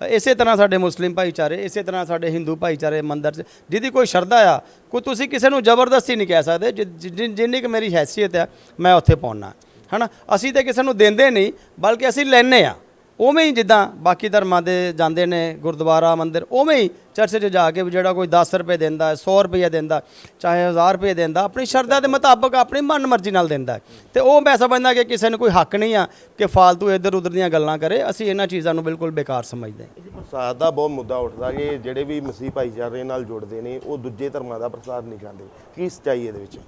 ਇਸੇ ਤਰ੍ਹਾਂ ਸਾਡੇ ਮੁਸਲਿਮ ਭਾਈਚਾਰੇ, ਇਸੇ ਤਰ੍ਹਾਂ ਸਾਡੇ ਹਿੰਦੂ ਭਾਈਚਾਰੇ ਮੰਦਰ 'ਚ, ਜਿਹਦੀ ਕੋਈ ਸ਼ਰਧਾ ਆ ਕੋਈ ਤੁਸੀਂ ਕਿਸੇ ਨੂੰ ਜ਼ਬਰਦਸਤੀ ਨਹੀਂ ਕਹਿ ਸਕਦੇ, ਜਿ- ਜਿੰਨੀ ਕਿ ਮੇਰੀ ਹੈਸੀਅਤ ਆ ਮੈਂ ਉੱਥੇ ਪਾਉਣਾ ਹਨਾ? ਅਸੀਂ ਤਾਂ ਕਿਸੇ ਨੂੰ ਦਿੰਦੇ ਨਹੀਂ, ਬਲਕਿ ਅਸੀਂ ਲੈਨੇ ਆ ਉਵੇਂ ਹੀ ਜਿੱਦਾਂ ਬਾਕੀ ਧਰਮਾਂ ਦੇ ਜਾਂਦੇ ਨੇ ਗੁਰਦੁਆਰਾ ਮੰਦਿਰ ਉਵੇਂ ਹੀ ਚਰਚ 'ਚ ਜਾ ਕੇ ਜਿਹੜਾ ਕੋਈ 10 ਰੁਪਏ ਦਿੰਦਾ ਹੈ 100 ਰੁਪਏ ਦਿੰਦਾ ਚਾਹੇ 1000 ਰੁਪਏ ਦਿੰਦਾ ਆਪਣੀ ਸ਼ਰਧਾ ਦੇ ਮੁਤਾਬਕ ਆਪਣੀ ਮਨ ਮਰਜ਼ੀ ਨਾਲ ਦਿੰਦਾ। ਤੇ ਉਹ ਮੈਂ ਸਮਝਦਾ ਕਿ ਕਿਸੇ ਨੂੰ ਕੋਈ ਹੱਕ ਨਹੀਂ ਆ ਕਿ ਫਾਲਤੂ ਇੱਧਰ ਉੱਧਰ ਦੀਆਂ ਗੱਲਾਂ ਕਰੇ ਅਸੀਂ ਇਹਨਾਂ ਚੀਜ਼ਾਂ ਨੂੰ ਬਿਲਕੁਲ ਬੇਕਾਰ ਸਮਝਦੇ ਹਾਂ। ਪ੍ਰਸਾਦ ਦਾ ਬਹੁਤ ਮੁੱਦਾ ਉੱਠਦਾ ਕਿ ਜਿਹੜੇ ਵੀ ਮਸੀਹ ਭਾਈਚਾਰੇ ਨਾਲ ਜੁੜਦੇ ਨੇ ਉਹ ਦੂਜੇ ਧਰਮਾਂ ਦਾ ਪ੍ਰਸਾਦ ਨਹੀਂ ਖਾਂਦੇ। ਕੀ ਸੱਚਾਈ ਇਹਦੇ ਵਿੱਚ?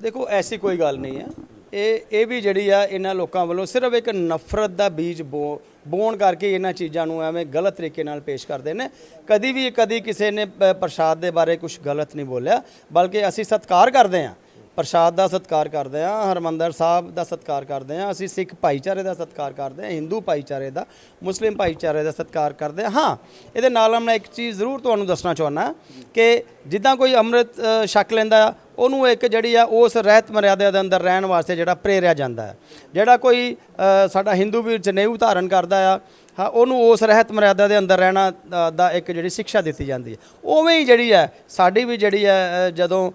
ਦੇਖੋ ਐਸੀ ਕੋਈ ਗੱਲ ਨਹੀਂ ਹੈ। ਇਹ ਇਹ ਵੀ ਜਿਹੜੀ ਆ ਇਹਨਾਂ ਲੋਕਾਂ ਵੱਲੋਂ ਸਿਰਫ ਇੱਕ ਨਫ਼ਰਤ ਦਾ ਬੀਜ ਬੋ ਬੋਣ ਕਰਕੇ ਇਹਨਾਂ ਚੀਜ਼ਾਂ ਨੂੰ ਐਵੇਂ ਗਲਤ ਤਰੀਕੇ ਨਾਲ ਪੇਸ਼ ਕਰਦੇ ਨੇ। ਕਦੀ ਵੀ, ਕਦੀ ਕਿਸੇ ਨੇ ਪ੍ਰਸ਼ਾਦ ਦੇ ਬਾਰੇ ਕੁਝ ਗਲਤ ਨਹੀਂ ਬੋਲਿਆ, ਬਲਕਿ ਅਸੀਂ ਸਤਿਕਾਰ ਕਰਦੇ ਹਾਂ। ਪ੍ਰਸ਼ਾਦ ਦਾ ਸਤਿਕਾਰ ਕਰਦੇ ਹਾਂ ਹਰਮੰਦਰ ਸਾਹਿਬ ਦਾ ਸਤਿਕਾਰ ਕਰਦੇ ਹਾਂ ਅਸੀਂ ਸਿੱਖ ਭਾਈਚਾਰੇ ਦਾ ਸਤਿਕਾਰ ਕਰਦੇ ਹਾਂ ਹਿੰਦੂ ਭਾਈਚਾਰੇ ਦਾ ਮੁਸਲਿਮ ਭਾਈਚਾਰੇ ਦਾ ਸਤਿਕਾਰ ਕਰਦੇ ਹਾਂ। ਹਾਂ ਇਹਦੇ ਨਾਲ ਨਾਲ ਮੈਂ ਇੱਕ ਚੀਜ਼ ਜ਼ਰੂਰ ਤੁਹਾਨੂੰ ਦੱਸਣਾ ਚਾਹੁੰਦਾ ਕਿ ਜਿੱਦਾਂ ਕੋਈ ਅੰਮ੍ਰਿਤ ਅ, ਛਕ ਲੈਂਦਾ ਆ ਉਹਨੂੰ ਇੱਕ ਜਿਹੜੀ ਆ ਉਸ ਰਹਿਤ ਮਰਿਆਦਾ ਦੇ ਅੰਦਰ ਰਹਿਣ ਵਾਸਤੇ ਜਿਹੜਾ ਪ੍ਰੇਰਿਆ ਜਾਂਦਾ ਹੈ। ਜਿਹੜਾ ਕੋਈ ਸਾਡਾ ਹਿੰਦੂ ਵੀਰ ਜਨੇਊ ਧਾਰਨ ਕਰਦਾ ਆ ਹਾਂ ਉਹਨੂੰ ਉਸ ਰਹਿਤ ਮਰਿਆਦਾ ਦੇ ਅੰਦਰ ਰਹਿਣਾ ਦਾ ਇੱਕ ਜਿਹੜੀ ਸਿੱਖਿਆ ਦਿੱਤੀ ਜਾਂਦੀ ਹੈ। ਉਵੇਂ ਹੀ ਜਿਹੜੀ ਹੈ ਸਾਡੀ ਵੀ ਜਿਹੜੀ ਹੈ ਜਦੋਂ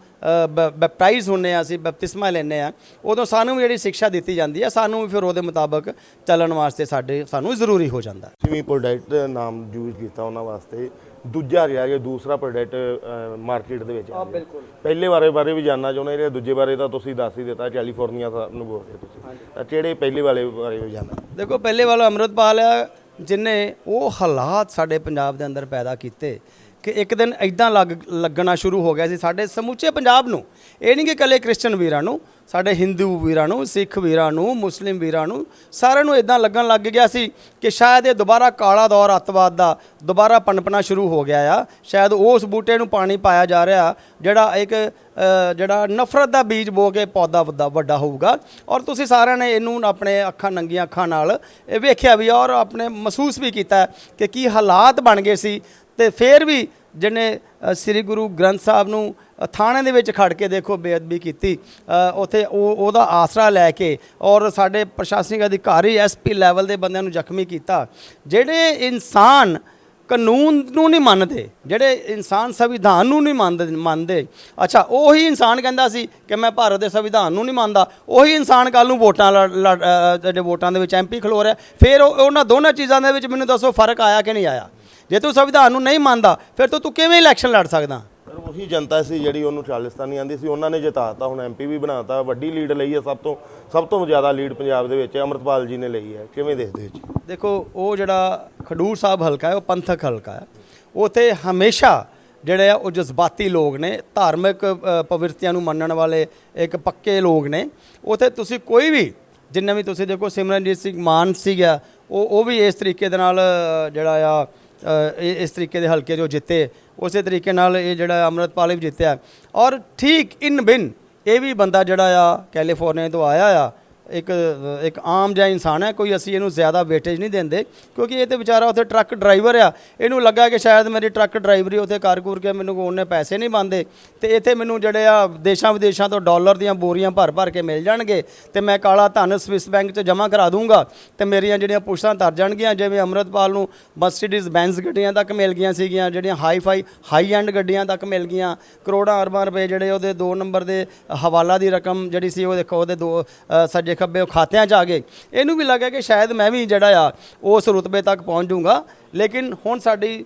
ਬੈਪਟਾਈਜ਼ ਹੁੰਨੇ ਆ ਅਸੀਂ ਬਪਤਿਸਮਾ ਲੈਂਦੇ ਆ ਉਦੋਂ ਸਾਨੂੰ ਵੀ ਜਿਹੜੀ ਸਿੱਖਿਆ ਦਿੱਤੀ ਜਾਂਦੀ ਹੈ ਸਾਨੂੰ ਵੀ ਫਿਰ ਉਹਦੇ ਮੁਤਾਬਕ ਚੱਲਣ ਵਾਸਤੇ ਸਾਡੇ ਸਾਨੂੰ ਜ਼ਰੂਰੀ ਹੋ ਜਾਂਦਾ। ਜਿਵੇਂ ਪ੍ਰੋਡਕਟ ਨਾਮ ਯੂਜ਼ ਕੀਤਾ ਉਹਨਾਂ ਵਾਸਤੇ ਦੂਜਾ ਰਿਹਾ ਜੇ ਦੂਸਰਾ ਪ੍ਰੋਡਕਟ ਮਾਰਕੀਟ ਦੇ ਵਿੱਚ ਆ ਬਿਲਕੁਲ। ਪਹਿਲੇ ਬਾਰੇ ਬਾਰੇ ਵੀ ਜਾਨਣਾ ਚਾਹੁੰਦੇ ਜਿਹੜੇ ਦੂਜੇ ਬਾਰੇ ਤਾਂ ਤੁਸੀਂ ਦੱਸ ਹੀ ਦਿੱਤਾ ਕੈਲੀਫੋਰਨੀਆ ਸਾਹਿਬ ਨੂੰ ਬੋਲ ਰਹੇ ਤੁਸੀਂ ਤਾਂ ਜਿਹੜੇ ਪਹਿਲੇ ਵਾਲੇ ਬਾਰੇ ਵੀ ਜਾਨਣਾ ਦੇਖੋ ਪਹਿਲੇ ਵਾਲਾ ਅੰਮ੍ਰਿਤਪਾਲ ਆ ਜਿਨੇ ਉਹ ਹਾਲਾਤ ਸਾਡੇ ਪੰਜਾਬ ਦੇ ਅੰਦਰ ਪੈਦਾ ਕੀਤੇ ਕਿ ਇੱਕ ਦਿਨ ਇਦਾਂ ਲੱਗ, ਲੱਗਣਾ ਸ਼ੁਰੂ ਹੋ ਗਿਆ ਸੀ ਸਾਡੇ ਸਮੁੱਚੇ ਪੰਜਾਬ ਨੂੰ। ਇਹ ਨਹੀਂ ਕਿ ਇਕੱਲੇ ਕ੍ਰਿਸਚਨ ਵੀਰਾਂ ਨੂੰ, ਸਾਡੇ ਹਿੰਦੂ ਵੀਰਾਂ ਨੂੰ, ਸਿੱਖ ਵੀਰਾਂ ਨੂੰ, ਮੁਸਲਿਮ ਵੀਰਾਂ ਨੂੰ, ਸਾਰਿਆਂ ਨੂੰ ਇਦਾਂ ਲੱਗਣ ਲੱਗ ਗਿਆ ਸੀ ਕਿ ਸ਼ਾਇਦ ਇਹ ਦੁਬਾਰਾ ਕਾਲਾ ਦੌਰ, ਅੱਤਵਾਦ ਦਾ ਦੁਬਾਰਾ ਪਨਪਣਾ ਸ਼ੁਰੂ ਹੋ ਗਿਆ ਆ। ਸ਼ਾਇਦ ਉਸ ਬੂਟੇ ਨੂੰ ਪਾਣੀ ਪਾਇਆ ਜਾ ਰਿਹਾ, ਜਿਹੜਾ ਇੱਕ ਜਿਹੜਾ ਨਫ਼ਰਤ ਦਾ ਬੀਜ ਬੋ ਕੇ ਪੌਦਾ ਵੱਡਾ ਵੱਡਾ ਹੋਊਗਾ। ਔਰ ਤੁਸੀਂ ਸਾਰਿਆਂ ਨੇ ਇਹਨੂੰ ਆਪਣੇ ਅੱਖਾਂ ਨੰਗੀਆਂ ਅੱਖਾਂ ਨਾਲ ਇਹ ਵੇਖਿਆ ਵੀ, ਔਰ ਆਪਣੇ ਮਹਿਸੂਸ ਵੀ ਕੀਤਾ ਕਿ ਕੀ ਹਾਲਾਤ ਬਣ ਗਏ ਸੀ। ਤੇ ਫਿਰ ਵੀ ਜਿਹਨੇ ਸ੍ਰੀ ਗੁਰੂ ਗ੍ਰੰਥ ਸਾਹਿਬ ਨੂੰ ਥਾਣੇ ਦੇ ਵਿੱਚ ਖੜ ਕੇ ਦੇਖੋ ਬੇਅਦਬੀ ਕੀਤੀ ਅ, ਉੱਥੇ ਉਹ ਉਹਦਾ ਆਸਰਾ ਲੈ ਕੇ ਔਰ ਸਾਡੇ ਪ੍ਰਸ਼ਾਸਨਿਕ ਅਧਿਕਾਰੀ ਐਸਪੀ ਲੈਵਲ ਦੇ ਬੰਦਿਆਂ ਨੂੰ ਜ਼ਖਮੀ ਕੀਤਾ। ਜਿਹੜੇ ਇਨਸਾਨ ਕਾਨੂੰਨ ਨੂੰ ਨਹੀਂ ਮੰਨਦੇ ਜਿਹੜੇ ਇਨਸਾਨ ਸੰਵਿਧਾਨ ਨੂੰ ਨਹੀਂ ਮੰਨਦੇ ਮੰਨਦੇ ਅੱਛਾ ਉਹੀ ਇਨਸਾਨ ਕਹਿੰਦਾ ਸੀ ਕਿ ਮੈਂ ਭਾਰਤ ਦੇ ਸੰਵਿਧਾਨ ਨੂੰ ਨਹੀਂ ਮੰਨਦਾ ਉਹੀ ਇਨਸਾਨ ਕੱਲ ਨੂੰ ਵੋਟਾਂ ਲੜ- ਲੜ- ਜਿਹੜੇ ਵੋਟਾਂ ਦੇ ਵਿੱਚ ਐਮਪੀ ਖਲੋ ਰਿਹਾ ਫਿਰ ਉਹ- ਉਹਨਾਂ ਦੋਨਾਂ ਚੀਜ਼ਾਂ ਦੇ ਵਿੱਚ ਮੈਨੂੰ ਦੱਸੋ ਫ਼ਰਕ ਆਇਆ ਕਿ ਨਹੀਂ ਆਇਆ? ਜੇ ਤੂੰ ਸੰਵਿਧਾਨ ਨੂੰ ਨਹੀਂ ਮੰਨਦਾ ਫਿਰ ਤਾਂ ਤੂੰ ਕਿਵੇਂ ਇਲੈਕਸ਼ਨ ਲੜ ਸਕਦਾ? ਪਰ ਉਹੀ ਜਨਤਾ ਸੀ ਜਿਹੜੀ ਉਹਨੂੰ ਚਾਲਿਸਤਾਨੀ ਆਂਦੀ ਸੀ ਉਹਨਾਂ ਨੇ ਜਿਤਾਤਾ ਹੁਣ ਐਮਪੀ ਵੀ ਬਣਾਤਾ ਵੱਡੀ ਲੀਡ ਲਈ ਹੈ ਸਭ ਤੋਂ ਸਭ ਤੋਂ ਜ਼ਿਆਦਾ ਲੀਡ ਪੰਜਾਬ ਦੇ ਵਿੱਚ ਅਮਰਪਾਲ ਜੀ ਨੇ ਲਈ ਹੈ ਕਿਵੇਂ ਦੇਖਦੇ ਹੋ ਜੀ? ਦੇਖੋ ਉਹ ਜਿਹੜਾ ਖਡੂਰ ਸਾਹਿਬ ਹਲਕਾ ਹੈ ਉਹ ਪੰਥਕ ਹਲਕਾ ਹੈ। ਉਥੇ ਹਮੇਸ਼ਾ ਜਿਹੜੇ ਆ ਉਹ ਜਜ਼ਬਾਤੀ ਲੋਕ ਨੇ ਧਾਰਮਿਕ ਅ, ਪ੍ਰਵਿਰਤੀਆਂ ਨੂੰ ਮੰਨਣ ਵਾਲੇ ਇੱਕ ਪੱਕੇ ਲੋਕ ਨੇ। ਉਥੇ ਤੁਸੀਂ ਕੋਈ ਵੀ ਜਿੰਨੇ ਵੀ ਤੁਸੀਂ ਦੇਖੋ ਸਿਮਰਨਜੀਤ ਸਿੰਘ ਮਾਨ ਸੀਗਾ ਉਹ ਉਹ ਵੀ ਇਸ ਤਰੀਕੇ ਦੇ ਨਾਲ ਜਿਹੜਾ ਆ ਇਸ ਤਰੀਕੇ ਦੇ ਹਲਕੇ ਜੋ ਜਿੱਤੇ। ਉਸੇ ਤਰੀਕੇ ਨਾਲ ਇਹ ਜਿਹੜਾ ਅੰਮ੍ਰਿਤਪਾਲ ਵੀ ਜਿੱਤਿਆ। ਔਰ ਠੀਕ ਇਨ ਬਿਨ ਇਹ ਵੀ ਬੰਦਾ ਜਿਹੜਾ ਆ ਕੈਲੀਫੋਰਨੀਆ ਤੋਂ ਆਇਆ ਆ। ਇੱਕ ਇੱਕ ਆਮ ਜਿਹਾ ਇਨਸਾਨ ਹੈ, ਕੋਈ ਅਸੀਂ ਇਹਨੂੰ ਜ਼ਿਆਦਾ ਵੇਟੇਜ ਨਹੀਂ ਦਿੰਦੇ, ਕਿਉਂਕਿ ਇਹ ਤੇ ਵਿਚਾਰਾ ਉੱਥੇ ਟਰੱਕ ਡਰਾਈਵਰ ਆ। ਇਹਨੂੰ ਲੱਗਾ ਕਿ ਸ਼ਾਇਦ ਮੇਰੀ ਟਰੱਕ ਡਰਾਈਵਰੀ ਉੱਥੇ ਕਰ ਕੁਰ ਕੇ ਮੈਨੂੰ ਉਹਨੇ ਪੈਸੇ ਨਹੀਂ ਬੰਦੇ ਤੇ ਇੱਥੇ ਮੈਨੂੰ ਜਿਹੜੇ ਆ ਦੇਸ਼ਾਂ ਵਿਦੇਸ਼ਾਂ ਤੋਂ ਡਾਲਰ ਦੀਆਂ ਬੋਰੀਆਂ ਭਰ ਭਰ ਕੇ ਮਿਲ ਜਾਣਗੇ। ਤੇ ਮੈਂ ਕਾਲਾ ਧਨ ਸਵਿਸ ਬੈਂਕ 'ਚ ਜਮ੍ਹਾਂ ਕਰਾ ਦੂੰਗਾ। ਤੇ ਮੇਰੀਆਂ ਜਿਹੜੀਆਂ ਪੁਸ਼ਤਾਂ ਤਰ ਜਾਣਗੀਆਂ, ਜਿਵੇਂ ਅੰਮ੍ਰਿਤਪਾਲ ਨੂੰ ਮਰਸੀਡੀਜ਼ ਬੈਂਜ਼ ਗੱਡੀਆਂ ਤੱਕ ਮਿਲ ਗਈਆਂ ਸੀਗੀਆਂ, ਜਿਹੜੀਆਂ ਹਾਈ ਫਾਈ ਹਾਈ ਐਂਡ ਗੱਡੀਆਂ ਤੱਕ ਮਿਲ ਗਈਆਂ। ਕਰੋੜਾਂ ਅਰਬਾਂ ਰੁਪਏ ਜਿਹੜੇ ਉਹਦੇ 2 ਨੰਬਰ ਦੇ ਹਵਾਲਾ ਦੀ ਰਕਮ ਜਿਹੜੀ ਸੀ, ਉਹ ਦੇਖੋ ਉਹਦੇ ਦੋ ਸੱਜੇ ਖੱਬੇ ਉਹ ਖਾਤਿਆਂ 'ਚ ਆ ਗਏ। ਇਹਨੂੰ ਵੀ ਲੱਗਾ ਕਿ ਸ਼ਾਇਦ ਮੈਂ ਵੀ ਜਿਹੜਾ ਆ, ਉਸ ਰੁਤਬੇ ਤੱਕ ਪਹੁੰਚ ਜਾਊਂਗਾ। ਲੇਕਿਨ ਹੁਣ ਸਾਡੀ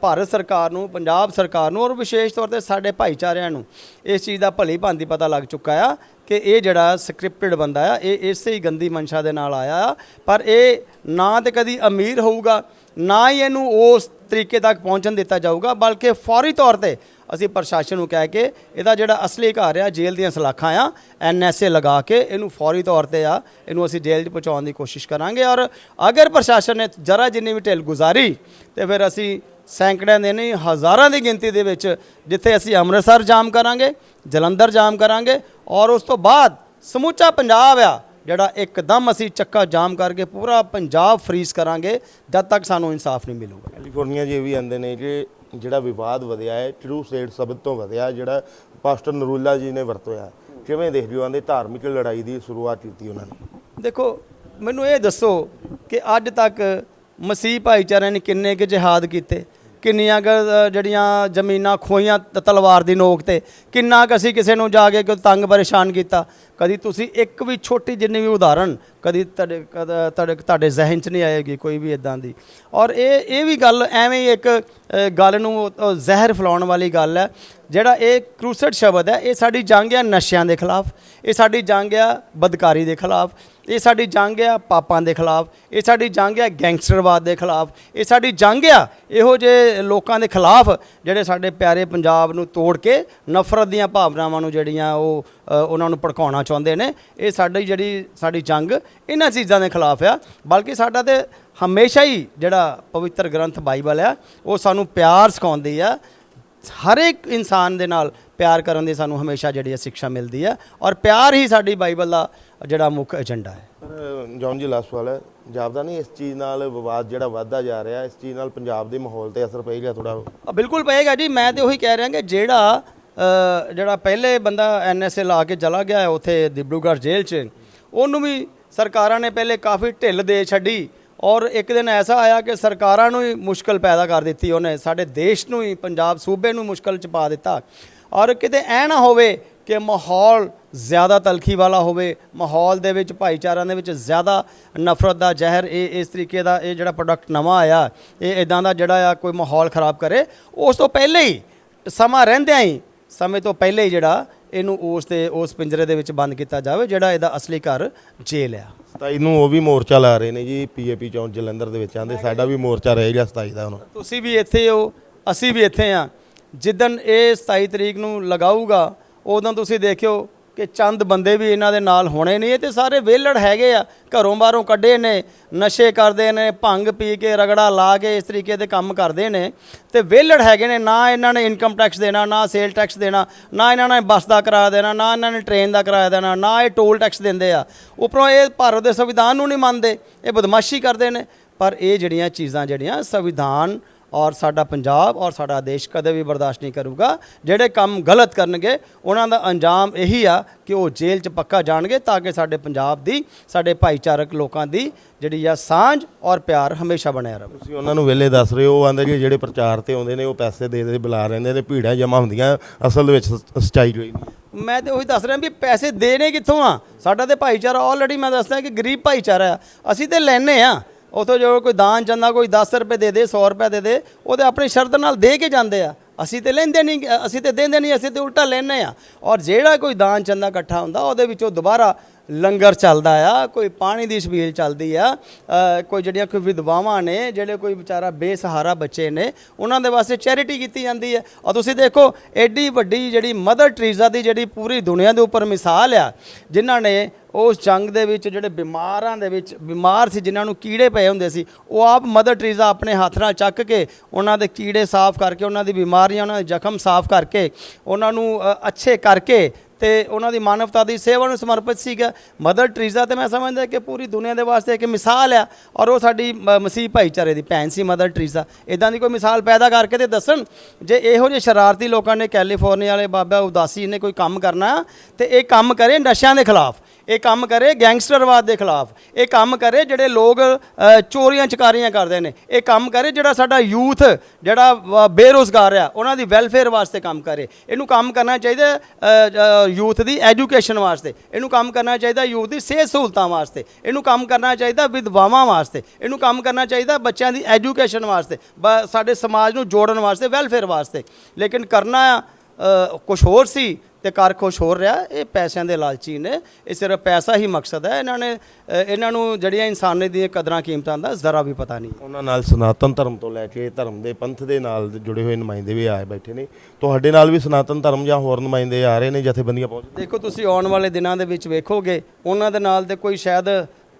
ਭਾਰਤ ਸਰਕਾਰ ਨੂੰ, ਪੰਜਾਬ ਸਰਕਾਰ ਨੂੰ ਔਰ ਵਿਸ਼ੇਸ਼ ਤੌਰ ਤੇ ਸਾਡੇ ਭਾਈਚਾਰਿਆਂ ਨੂੰ ਇਸ ਚੀਜ਼ ਦਾ ਭਲੀ ਭਾਂਤੀ ਪਤਾ ਲੱਗ ਚੁੱਕਾ ਆ ਕਿ ਇਹ ਜਿਹੜਾ ਸਕ੍ਰਿਪਟਡ ਬੰਦਾ ਆ, ਇਹ ਇਸੇ ਹੀ ਗੰਦੀ ਮਨਸ਼ਾ ਦੇ ਨਾਲ ਆਇਆ ਆ। ਪਰ ਇਹ ਨਾ ਤੇ ਕਦੀ ਅਮੀਰ ਹੋਊਗਾ, ਨਾ ਹੀ ਇਹਨੂੰ ਉਸ ਤਰੀਕੇ ਤੱਕ ਪਹੁੰਚਣ ਦਿੱਤਾ ਜਾਊਗਾ, ਬਲਕਿ ਫੌਰੀ ਤੌਰ ਤੇ ਅਸੀਂ ਪ੍ਰਸ਼ਾਸਨ ਨੂੰ ਕਹਿ ਕੇ ਇਹਦਾ ਜਿਹੜਾ ਅਸਲੀ ਘਰ ਆ, ਜੇਲ੍ਹ ਦੀਆਂ ਸਲਾਖਾਂ ਆ ਐਨਐਸਏ ਲਗਾ ਕੇ ਇਹਨੂੰ ਫੌਰੀ ਤੌਰ ਤੇ ਆ, ਇਹਨੂੰ ਅਸੀਂ ਜੇਲ੍ਹ 'ਚ ਪਹੁੰਚਾਉਣ ਦੀ ਕੋਸ਼ਿਸ਼ ਕਰਾਂਗੇ। ਔਰ ਅਗਰ ਪ੍ਰਸ਼ਾਸਨ ਨੇ ਜਰਾ ਜਿੰਨੀ ਵੀ ਢਿੱਲ ਗੁਜ਼ਾਰੀ ਤੇ ਫਿਰ ਅਸੀਂ ਸੈਂਕੜਿਆਂ ਦੇ ਨਹੀਂ, ਹਜ਼ਾਰਾਂ ਦੀ ਗਿਣਤੀ ਦੇ ਵਿੱਚ ਜਿੱਥੇ ਅਸੀਂ ਅੰਮ੍ਰਿਤਸਰ ਜਾਮ ਕਰਾਂਗੇ, ਜਲੰਧਰ ਜਾਮ ਕਰਾਂਗੇ ਔਰ ਉਸ ਤੋਂ ਬਾਅਦ ਸਮੁੱਚਾ ਪੰਜਾਬ ਆ, ਜਿਹੜਾ ਇੱਕਦਮ ਅਸੀਂ ਚੱਕਾ ਜਾਮ ਕਰਕੇ ਪੂਰਾ ਪੰਜਾਬ ਫਰੀਜ਼ ਕਰਾਂਗੇ, ਜਦ ਤੱਕ ਸਾਨੂੰ ਇਨਸਾਫ ਨਹੀਂ ਮਿਲੂਗਾ। ਕੈਲੀਫੋਰਨੀਆ 'ਚ ਇਹ ਵੀ ਆਂਦੇ ਨੇ ਕਿ ਜਿਹੜਾ ਵਿਵਾਦ ਵਧਿਆ ਹੈ ਟਰੂ ਸਟੇਟ ਸਭ ਤੋਂ ਵਧਿਆ ਜਿਹੜਾ ਪਾਸਟਰ ਨਰੂਲਾ ਜੀ ਨੇ ਵਰਤੋਇਆ ਕਿਵੇਂ ਦੇਖਦੇ ਹੋ ਆਂਦੇ ਧਾਰਮਿਕ ਲੜਾਈ ਦੀ ਸ਼ੁਰੂਆਤ ਕੀਤੀ ਉਹਨਾਂ ਨੇ? ਦੇਖੋ, ਮੈਨੂੰ ਇਹ ਦੱਸੋ ਕਿ ਅੱਜ ਤੱਕ ਮਸੀਹ ਭਾਈਚਾਰਿਆਂ ਨੇ ਕਿੰਨੇ ਕੁ ਜਿਹਾਦ ਕੀਤੇ, ਕਿੰਨੀਆਂ ਕੁ ਜਿਹੜੀਆਂ ਜ਼ਮੀਨਾਂ ਖੋਈਆਂ ਤਲਵਾਰ ਦੀ ਨੋਕ ਤੇ, ਕਿੰਨਾ ਕੁ ਅਸੀਂ ਕਿਸੇ ਨੂੰ ਜਾ ਕੇ ਕੋਈ ਤੰਗ ਪਰੇਸ਼ਾਨ ਕੀਤਾ। ਕਦੀ ਤੁਸੀਂ ਇੱਕ ਵੀ ਛੋਟੀ ਜਿੰਨੀ ਵੀ ਉਦਾਹਰਣ ਕਦੀ ਤੁਹਾਡੇ ਕਦ- ਤੁਹਾਡੇ ਤੁਹਾਡੇ ਜ਼ਿਹਨ 'ਚ ਨਹੀਂ ਆਏਗੀ ਕੋਈ ਵੀ ਇਦਾਂ ਦੀ। ਔਰ ਇਹ ਇਹ ਵੀ ਗੱਲ ਐਵੇਂ ਹੀ ਇੱਕ ਅ, ਗੱਲ ਨੂੰ ਉਹ- ਉਹ ਜ਼ਹਿਰ ਫੈਲਾਉਣ ਵਾਲੀ ਗੱਲ ਹੈ ਜਿਹੜਾ ਇਹ ਕਰੂਸਡ ਸ਼ਬਦ ਹੈ ਇਹ ਸਾਡੀ ਜੰਗ ਆ ਨਸ਼ਿਆਂ ਦੇ ਖਿਲਾਫ ਇਹ ਸਾਡੀ ਜੰਗ ਆ ਬਦਕਾਰੀ ਦੇ ਖਿਲਾਫ ਇਹ ਸਾਡੀ ਜੰਗ ਆ ਪਾਪਾਂ ਦੇ ਖਿਲਾਫ ਇਹ ਸਾਡੀ ਜੰਗ ਆ ਗੈਂਗਸਟਰਵਾਦ ਦੇ ਖਿਲਾਫ ਇਹ ਸਾਡੀ ਜੰਗ ਆ ਇਹੋ ਜਿਹੇ ਲੋਕਾਂ ਦੇ ਖਿਲਾਫ ਜਿਹੜੇ ਸਾਡੇ ਪਿਆਰੇ ਪੰਜਾਬ ਨੂੰ ਤੋੜ ਕੇ ਨਫ਼ਰਤ ਦੀਆਂ ਭਾਵਨਾਵਾਂ ਨੂੰ ਜਿਹੜੀਆਂ ਉਹ ਉਹਨਾਂ ਨੂੰ ਭੜਕਾਉਣਾ ਚਾਹੁੰਦੇ ਨੇ। ਇਹ ਸਾਡੀ ਜਿਹੜੀ ਸਾਡੀ ਜੰਗ ਇਹਨਾਂ ਚੀਜ਼ਾਂ ਦੇ ਖਿਲਾਫ ਆ। ਬਲਕਿ ਸਾਡਾ ਤੇ ਹਮੇਸ਼ਾ ਹੀ ਜਿਹੜਾ ਪਵਿੱਤਰ ਗ੍ਰੰਥ ਬਾਈਬਲ ਆ ਉਹ ਸਾਨੂੰ ਪਿਆਰ ਸਿਖਾਉਂਦੀ ਆ। ਹਰ ਇੱਕ ਇਨਸਾਨ ਦੇ ਨਾਲ ਪਿਆਰ ਕਰਨ ਦੀ ਸਾਨੂੰ ਹਮੇਸ਼ਾ ਜਿਹੜੀ ਹੈ ਸਿੱਖਿਆ ਮਿਲਦੀ ਹੈ ਔਰ ਪਿਆਰ ਹੀ ਸਾਡੀ ਬਾਈਬਲ ਦਾ ਜਿਹੜਾ ਮੁੱਖ ਏਜੰਡਾ ਹੈ। ਪਰ ਜੌਨ ਜੀ ਲਾਸਟ ਸਵਾਲ ਹੈ। ਜਾਪਦਾ ਨਹੀਂ ਇਸ ਚੀਜ਼ ਨਾਲ ਵਿਵਾਦ ਜਿਹੜਾ ਵੱਧਦਾ ਜਾ ਰਿਹਾ? ਇਸ ਚੀਜ਼ ਨਾਲ ਪੰਜਾਬ ਦੇ ਮਾਹੌਲ ਤੇ ਅਸਰ ਪਏਗਾ ਥੋੜਾ ਬਿਲਕੁਲ ਪਏਗਾ ਜੀ। ਮੈਂ ਤੇ ਉਹੀ ਕਹਿ ਰਿਹਾ ਕਿ ਜਿਹੜਾ ਜਿਹੜਾ ਪਹਿਲੇ ਬੰਦਾ ਐਨਐਸਏ ਲਾ ਕੇ ਚਲਾ ਗਿਆ ਹੈ ਉੱਥੇ ਦਿਬੜੂਗੜ੍ਹ ਜੇਲ੍ਹ 'ਚ, ਉਹਨੂੰ ਵੀ ਸਰਕਾਰਾਂ ਨੇ ਪਹਿਲੇ ਕਾਫੀ ਢਿੱਲ ਦੇ ਛੱਡੀ ਔਰ ਇੱਕ ਦਿਨ ਐਸਾ ਆਇਆ ਕਿ ਸਰਕਾਰਾਂ ਨੂੰ ਹੀ ਮੁਸ਼ਕਲ ਪੈਦਾ ਕਰ ਦਿੱਤੀ ਉਹਨੇ, ਸਾਡੇ ਦੇਸ਼ ਨੂੰ ਹੀ, ਪੰਜਾਬ ਸੂਬੇ ਨੂੰ ਮੁਸ਼ਕਲ ਚ ਪਾ ਦਿੱਤਾ। ਔਰ ਕਿਤੇ ਐ ਨਾ ਹੋਵੇ ਕਿ ਮਾਹੌਲ ਜ਼ਿਆਦਾ ਤਲਖੀ ਵਾਲਾ ਹੋਵੇ, ਮਾਹੌਲ ਦੇ ਵਿੱਚ, ਭਾਈਚਾਰਿਆਂ ਦੇ ਵਿੱਚ ਜ਼ਿਆਦਾ ਨਫ਼ਰਤ ਦਾ ਜ਼ਹਿਰ, ਇਹ, ਇਸ ਤਰੀਕੇ ਦਾ ਇਹ ਜਿਹੜਾ ਪ੍ਰੋਡਕਟ ਨਵਾਂ ਆਇਆ, ਇਹ ਇਦਾਂ ਦਾ ਜਿਹੜਾ ਆ ਕੋਈ ਮਾਹੌਲ ਖਰਾਬ ਕਰੇ, ਉਸ ਤੋਂ ਪਹਿਲੇ ਹੀ ਸਮਾਂ ਰਹਿੰਦਿਆਂ ਹੀ ਸਮੇਂ ਤੋਂ ਪਹਿਲੇ ਹੀ ਜਿਹੜਾ ਇਹਨੂੰ ਉਸ ਤੇ ਉਸ ਪਿੰਜਰੇ ਦੇ ਵਿੱਚ ਬੰਦ ਕੀਤਾ ਜਾਵੇ ਜਿਹੜਾ ਇਹਦਾ ਅਸਲੀ ਘਰ ਜੇਲ੍ਹ ਆ। 27 ਨੂੰ ਉਹ ਵੀ ਮੋਰਚਾ ਲਾ ਰਹੇ ਨੇ ਜੀ ਪੀਏਪੀ ਚੌਂਕ ਜਲੰਧਰ ਦੇ ਵਿੱਚ ਆਂਦੇ ਸਾਡਾ ਵੀ ਮੋਰਚਾ ਰਹੇਗਾ 27 ਦਾ ਹੁਣ। ਤੁਸੀਂ ਵੀ ਇੱਥੇ ਹੋ ਅਸੀਂ ਵੀ ਇੱਥੇ ਆ। ਜਿੱਦਣ ਇਹ 27 ਤਰੀਕ ਨੂੰ ਲਗਾਊਗਾ ਉਦੋਂ ਤੁਸੀਂ ਦੇਖਿਓ ਕਿ ਚੰਦ ਬੰਦੇ ਵੀ ਇਹਨਾਂ ਦੇ ਨਾਲ ਹੋਣੇ ਨਹੀਂ, ਇਹ ਤੇ ਸਾਰੇ ਵਿਹਲੜ ਹੈਗੇ ਆ, ਘਰੋਂ ਬਾਹਰੋਂ ਕੱਢੇ ਨੇ, ਨਸ਼ੇ ਕਰਦੇ ਨੇ, ਭੰਗ ਪੀ ਕੇ, ਰਗੜਾ ਲਾ ਕੇ ਇਸ ਤਰੀਕੇ ਦੇ ਕੰਮ ਕਰਦੇ ਨੇ, ਤੇ ਵਿਹਲੜ ਹੈਗੇ ਨੇ, ਨਾ ਇਹਨਾਂ ਨੇ ਇਨਕਮ ਟੈਕਸ ਦੇਣਾ, ਨਾ ਸੇਲ ਟੈਕਸ ਦੇਣਾ, ਨਾ ਇਹਨਾਂ ਨੇ ਬੱਸ ਦਾ ਕਿਰਾਇਆ ਦੇਣਾ, ਨਾ ਇਹਨਾਂ ਨੇ ਟ੍ਰੇਨ ਦਾ ਕਿਰਾਇਆ ਦੇਣਾ, ਨਾ ਇਹ ਟੋਲ ਟੈਕਸ ਦਿੰਦੇ ਆ। ਉੱਪਰੋਂ ਇਹ ਭਾਰਤ ਦੇ ਸੰਵਿਧਾਨ ਨੂੰ ਨਹੀਂ ਮੰਨਦੇ, ਇਹ ਬਦਮਾਸ਼ੀ ਕਰਦੇ ਨੇ, ਪਰ ਇਹ ਜਿਹੜੀਆਂ ਚੀਜ਼ਾਂ, ਜਿਹੜੀਆਂ ਸੰਵਿਧਾਨ ਔਰ ਸਾਡਾ ਪੰਜਾਬ ਔਰ ਸਾਡਾ ਦੇਸ਼ ਕਦੇ ਵੀ ਬਰਦਾਸ਼ਤ ਨਹੀਂ ਕਰੂਗਾ। ਜਿਹੜੇ ਕੰਮ ਗਲਤ ਕਰਨਗੇ ਉਹਨਾਂ ਦਾ ਅੰਜਾਮ ਇਹੀ ਆ ਕਿ ਉਹ ਜੇਲ੍ਹ 'ਚ ਪੱਕਾ ਜਾਣਗੇ ਤਾਂ ਕਿ ਸਾਡੇ ਪੰਜਾਬ ਦੀ ਸਾਡੇ ਭਾਈਚਾਰਕ ਲੋਕਾਂ ਦੀ ਜਿਹੜੀ ਆ ਸਾਂਝ ਔਰ ਪਿਆਰ ਹਮੇਸ਼ਾ ਬਣਿਆ ਰਹੇ। ਤੁਸੀਂ ਉਹਨਾਂ ਨੂੰ ਵੇਲੇ ਦੱਸ ਰਹੇ ਹੋ ਉਹ ਆਂਦੇ ਜੀ ਜਿਹੜੇ ਪ੍ਰਚਾਰ ਤੇ ਆਉਂਦੇ ਨੇ ਉਹ ਪੈਸੇ ਦੇ ਦੇ ਬੁਲਾ ਰਹਿੰਦੇ ਨੇ ਭੀੜਾਂ ਜਮਾ ਹੁੰਦੀਆਂ ਅਸਲ ਦੇ ਵਿੱਚ ਸੱਚਾਈ ਕੋਈ ਨਹੀਂ। ਮੈਂ ਤੇ ਉਹੀ ਦੱਸ ਰਿਹਾ ਵੀ ਪੈਸੇ ਦੇਣੇ ਕਿੱਥੋਂ ਆ? ਸਾਡਾ ਤੇ ਭਾਈਚਾਰਾ ਆਲਰੇਡੀ ਮੈਂ ਦੱਸਦਾ ਕਿ ਗਰੀਬ ਭਾਈਚਾਰਾ ਆ। ਅਸੀਂ ਤੇ ਲੈਨੇ ਆ। ਉਥੋਂ ਜੋ ਕੋਈ ਦਾਨ ਚੰਦਾ ਕੋਈ 10 ਰੁਪਏ ਦੇ ਦੇ 100 ਰੁਪਏ ਦੇ ਦੇ, ਉਹਦੇ ਆਪਣੀ ਸ਼ਰਤ ਨਾਲ ਦੇ ਕੇ ਜਾਂਦੇ ਆ। ਅਸੀਂ ਤੇ ਲੈਂਦੇ ਨਹੀਂ, ਅਸੀਂ ਤੇ ਦਿੰਦੇ ਨਹੀਂ, ਅਸੀਂ ਤੇ ਉਲਟਾ ਲੈਨੇ ਆ। ਔਰ ਜਿਹੜਾ ਕੋਈ ਦਾਨ ਚੰਦਾ ਇਕੱਠਾ ਹੁੰਦਾ, ਉਹਦੇ ਵਿੱਚੋਂ ਦੁਬਾਰਾ ਲੰਗਰ ਚੱਲਦਾ ਆ, ਕੋਈ ਪਾਣੀ ਦੀ ਛਬੀਲ ਚੱਲਦੀ ਆ ਕੋਈ ਜਿਹੜੀਆਂ ਕੋਈ ਵਿਧਵਾਵਾਂ ਨੇ, ਜਿਹੜੇ ਕੋਈ ਵਿਚਾਰਾ ਬੇਸਹਾਰਾ ਬੱਚੇ ਨੇ, ਉਹਨਾਂ ਦੇ ਵਾਸਤੇ ਚੈਰਿਟੀ ਕੀਤੀ ਜਾਂਦੀ ਹੈ ਔਰ ਤੁਸੀਂ ਦੇਖੋ ਐਡੀ ਵੱਡੀ ਜਿਹੜੀ ਮਦਰ ਟਰੀਜ਼ਾ ਦੀ ਜਿਹੜੀ ਪੂਰੀ ਦੁਨੀਆ ਦੇ ਉੱਪਰ ਮਿਸਾਲ ਆ, ਜਿਨ੍ਹਾਂ ਨੇ ਉਸ ਜੰਗ ਦੇ ਵਿੱਚ ਜਿਹੜੇ ਬਿਮਾਰਾਂ ਦੇ ਵਿੱਚ, ਬਿਮਾਰ ਸੀ, ਜਿਨ੍ਹਾਂ ਨੂੰ ਕੀੜੇ ਪਏ ਹੁੰਦੇ ਸੀ, ਉਹ ਆਪ ਮਦਰ ਟਰੀਜ਼ਾ ਆਪਣੇ ਹੱਥ ਨਾਲ ਚੱਕ ਕੇ, ਉਹਨਾਂ ਦੇ ਕੀੜੇ ਸਾਫ਼ ਕਰਕੇ, ਉਹਨਾਂ ਦੀ ਬਿਮਾਰੀਆਂ, ਉਹਨਾਂ ਦੇ ਜ਼ਖਮ ਸਾਫ਼ ਕਰਕੇ, ਉਹਨਾਂ ਨੂੰ ਅੱਛੇ ਕਰਕੇ ਤੇ ਉਹਨਾਂ ਦੀ ਮਾਨਵਤਾ ਦੀ ਸੇਵਾ ਨੂੰ ਸਮਰਪਿਤ ਸੀਗਾ। ਮਦਰ ਟਰੀਜ਼ਾ ਤੇ ਮੈਂ ਸਮਝਦਾ ਕਿ ਪੂਰੀ ਦੁਨੀਆ ਦੇ ਵਾਸਤੇ ਇੱਕ ਮਿਸਾਲ ਆ ਔਰ ਉਹ ਸਾਡੀ ਮ- ਮਸੀਹ ਭਾਈਚਾਰੇ ਦੀ ਭੈਣ ਸੀ ਮਦਰ ਟਰੀਜ਼ਾ ਇਦਾਂ ਦੀ ਕੋਈ ਮਿਸਾਲ ਪੈਦਾ ਕਰਕੇ ਤੇ ਦੱਸਣ ਜੇ ਇਹੋ ਜਿਹੇ ਸ਼ਰਾਰਤੀ ਲੋਕਾਂ ਨੇ ਕੈਲੀਫੋਰਨੀਆ ਵਾਲੇ ਬਾਬਾ ਉਦਾਸੀ ਨੇ ਕੋਈ ਕੰਮ ਕਰਨਾ ਤੇ ਇਹ ਕੰਮ ਕਰੇ ਨਸ਼ਿਆਂ ਦੇ ਖਿਲਾਫ। ਇਹ ਕੰਮ ਕਰੇ ਗੈਂਗਸਟਰਵਾਦ ਦੇ ਖਿਲਾਫ। ਇਹ ਕੰਮ ਕਰੇ ਜਿਹੜੇ ਲੋਕ ਚੋਰੀਆਂ ਚਕਾਰੀਆਂ ਕਰਦੇ ਨੇ। ਇਹ ਕੰਮ ਕਰੇ ਜਿਹੜਾ ਸਾਡਾ ਯੂਥ ਜਿਹੜਾ ਅ, ਬੇਰੁਜ਼ਗਾਰ ਆ ਉਹਨਾਂ ਦੀ ਵੈਲਫੇਅਰ ਵਾਸਤੇ ਕੰਮ ਕਰੇ। ਇਹਨੂੰ ਕੰਮ ਕਰਨਾ ਚਾਹੀਦਾ ਯੂਥ ਦੀ ਐਜੂਕੇਸ਼ਨ ਵਾਸਤੇ। ਇਹਨੂੰ ਕੰਮ ਕਰਨਾ ਚਾਹੀਦਾ ਯੂਥ ਦੀ ਸਿਹਤ ਸਹੂਲਤਾਂ ਵਾਸਤੇ। ਇਹਨੂੰ ਕੰਮ ਕਰਨਾ ਚਾਹੀਦਾ ਵਿਧਵਾਵਾਂ ਵਾਸਤੇ। ਇਹਨੂੰ ਕੰਮ ਕਰਨਾ ਚਾਹੀਦਾ ਬੱਚਿਆਂ ਦੀ ਐਜੂਕੇਸ਼ਨ ਵਾਸਤੇ। ਬ- ਸਾਡੇ ਸਮਾਜ ਨੂੰ ਜੋੜਨ ਵਾਸਤੇ ਵੈਲਫੇਅਰ ਵਾਸਤੇ। ਲੇਕਿਨ ਕਰਨਾ ਕੁਝ ਹੋਰ ਸੀ ਤੇ ਕਰ ਖੁਸ਼ ਹੋ ਰਿਹਾ ਇਹ ਪੈਸਿਆਂ ਦੇ ਲਾਲਚੀ ਨੇ। ਇਹ ਸਿਰਫ ਪੈਸਾ ਹੀ ਮਕਸਦ ਹੈ। ਇਹਨਾਂ ਨੇ ਇਹਨਾਂ ਨੂੰ ਜਿਹੜੀਆਂ ਇਨਸਾਨੀਅਤ ਦੀਆਂ ਕਦਰਾਂ ਕੀਮਤਾਂ ਦਾ ਜ਼ਰਾ ਵੀ ਪਤਾ ਨਹੀਂ। ਉਹਨਾਂ ਨਾਲ ਸਨਾਤਨ ਧਰਮ ਤੋਂ ਲੈ ਕੇ ਧਰਮ ਦੇ ਪੰਥ ਦੇ ਨਾਲ ਜੁੜੇ ਹੋਏ ਨੁਮਾਇੰਦੇ ਵੀ ਆਏ ਬੈਠੇ ਨੇ। ਤੁਹਾਡੇ ਨਾਲ ਵੀ ਸਨਾਤਨ ਧਰਮ ਜਾਂ ਹੋਰ ਨੁਮਾਇੰਦੇ ਆ ਰਹੇ ਨੇ ਜਥੇਬੰਦੀਆਂ ਪਹੁੰਚ ਦੇਖੋ ਤੁਸੀਂ ਆਉਣ ਵਾਲੇ ਦਿਨਾਂ ਦੇ ਵਿੱਚ ਵੇਖੋਗੇ ਉਹਨਾਂ ਦੇ ਨਾਲ ਤੇ ਕੋਈ ਸ਼ਾਇਦ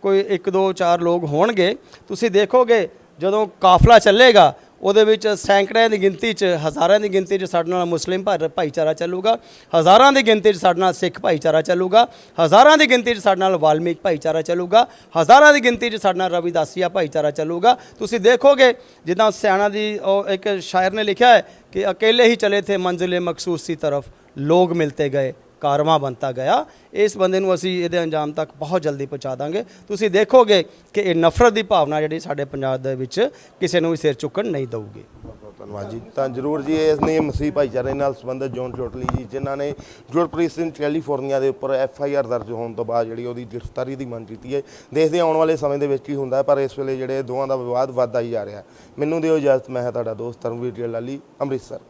ਕੋਈ ਇੱਕ ਦੋ ਚਾਰ ਲੋਕ ਹੋਣਗੇ। ਤੁਸੀਂ ਦੇਖੋਗੇ ਜਦੋਂ ਕਾਫਲਾ ਚੱਲੇਗਾ ਉਹਦੇ ਵਿੱਚ ਸੈਂਕੜਿਆਂ ਦੀ ਗਿਣਤੀ 'ਚ, ਹਜ਼ਾਰਾਂ ਦੀ ਗਿਣਤੀ 'ਚ ਸਾਡੇ ਨਾਲ ਮੁਸਲਿਮ ਭਾਈ- ਭਾਈਚਾਰਾ ਚੱਲੂਗਾ। ਹਜ਼ਾਰਾਂ ਦੀ ਗਿਣਤੀ 'ਚ ਸਾਡੇ ਨਾਲ ਸਿੱਖ ਭਾਈਚਾਰਾ ਚੱਲੂਗਾ। ਹਜ਼ਾਰਾਂ ਦੀ ਗਿਣਤੀ 'ਚ ਸਾਡੇ ਨਾਲ ਵਾਲਮੀਕ ਭਾਈਚਾਰਾ ਚੱਲੂਗਾ। ਹਜ਼ਾਰਾਂ ਦੀ ਗਿਣਤੀ 'ਚ ਸਾਡੇ ਨਾਲ ਰਵਿਦਾਸੀਆ ਭਾਈਚਾਰਾ ਚੱਲੂਗਾ। ਤੁਸੀਂ ਦੇਖੋਗੇ, ਜਿੱਦਾਂ ਸਿਆਣਾ ਦੀ ਉਹ ਇੱਕ ਸ਼ਾਇਰ ਨੇ ਲਿਖਿਆ ਹੈ ਕਿ ਅਕੇਲੇ ਹੀ ਚਲੇ ਥੇ ਮੰਜ਼ਿਲ ਮਕਸੂਸ ਦੀ ਤਰਫ। ਲੋਗ ਮਿਲਤੇ ਗਏ। ਕਾਰਵਾਂ ਬਣਤਾ ਗਿਆ। ਇਸ ਬੰਦੇ ਨੂੰ ਅਸੀਂ ਇਹਦੇ ਅੰਜਾਮ ਤੱਕ ਬਹੁਤ ਜਲਦੀ ਪਹੁੰਚਾ ਦਾਂਗੇ। ਤੁਸੀਂ ਦੇਖੋਗੇ ਕਿ ਇਹ ਨਫ਼ਰਤ ਦੀ ਭਾਵਨਾ ਜਿਹੜੀ ਸਾਡੇ ਪੰਜਾਬ ਦੇ ਵਿੱਚ ਕਿਸੇ ਨੂੰ ਵੀ ਸਿਰ ਚੁੱਕਣ ਨਹੀਂ ਦਊਗੀ। ਬਹੁਤ ਧੰਨਵਾਦ ਜੀ। ਤਾਂ ਜਰੂਰ ਜੀ, ਇਸ ਨੇ ਮਸੀਹ ਭਾਈਚਾਰੇ ਨਾਲ ਸੰਬੰਧਿਤ ਜੌਨ ਚੋਟਲੀ ਜੀ, ਜਿਨ੍ਹਾਂ ਨੇ ਗੁਰਪ੍ਰੀਤ ਸਿੰਘ ਕੈਲੀਫੋਰਨੀਆ ਦੇ ਉੱਪਰ ਐਫ ਆਈ ਆਰ ਦਰਜ ਹੋਣ ਤੋਂ ਬਾਅਦ ਜਿਹੜੀ ਉਹਦੀ ਗ੍ਰਿਫਤਾਰੀ ਦੀ ਮੰਗ ਕੀਤੀ ਹੈ। ਦੇਖਦੇ ਹਾਂ ਆਉਣ ਵਾਲੇ ਸਮੇਂ ਦੇ ਵਿੱਚ ਕੀ ਹੁੰਦਾ ਪਰ ਇਸ ਵੇਲੇ ਜਿਹੜੇ ਦੋਵਾਂ ਦਾ ਵਿਵਾਦ ਵੱਧਦਾ ਹੀ ਜਾ ਰਿਹਾ ਮੈਨੂੰ ਦਿਓ ਇਜਾਜ਼ਤ, ਮੈਂ ਹਾਂ ਤੁਹਾਡਾ ਦੋਸਤ, ਧਰਮਵੀਰ ਜੀ ਲਾਲੀ ਅੰਮ੍ਰਿਤਸਰ।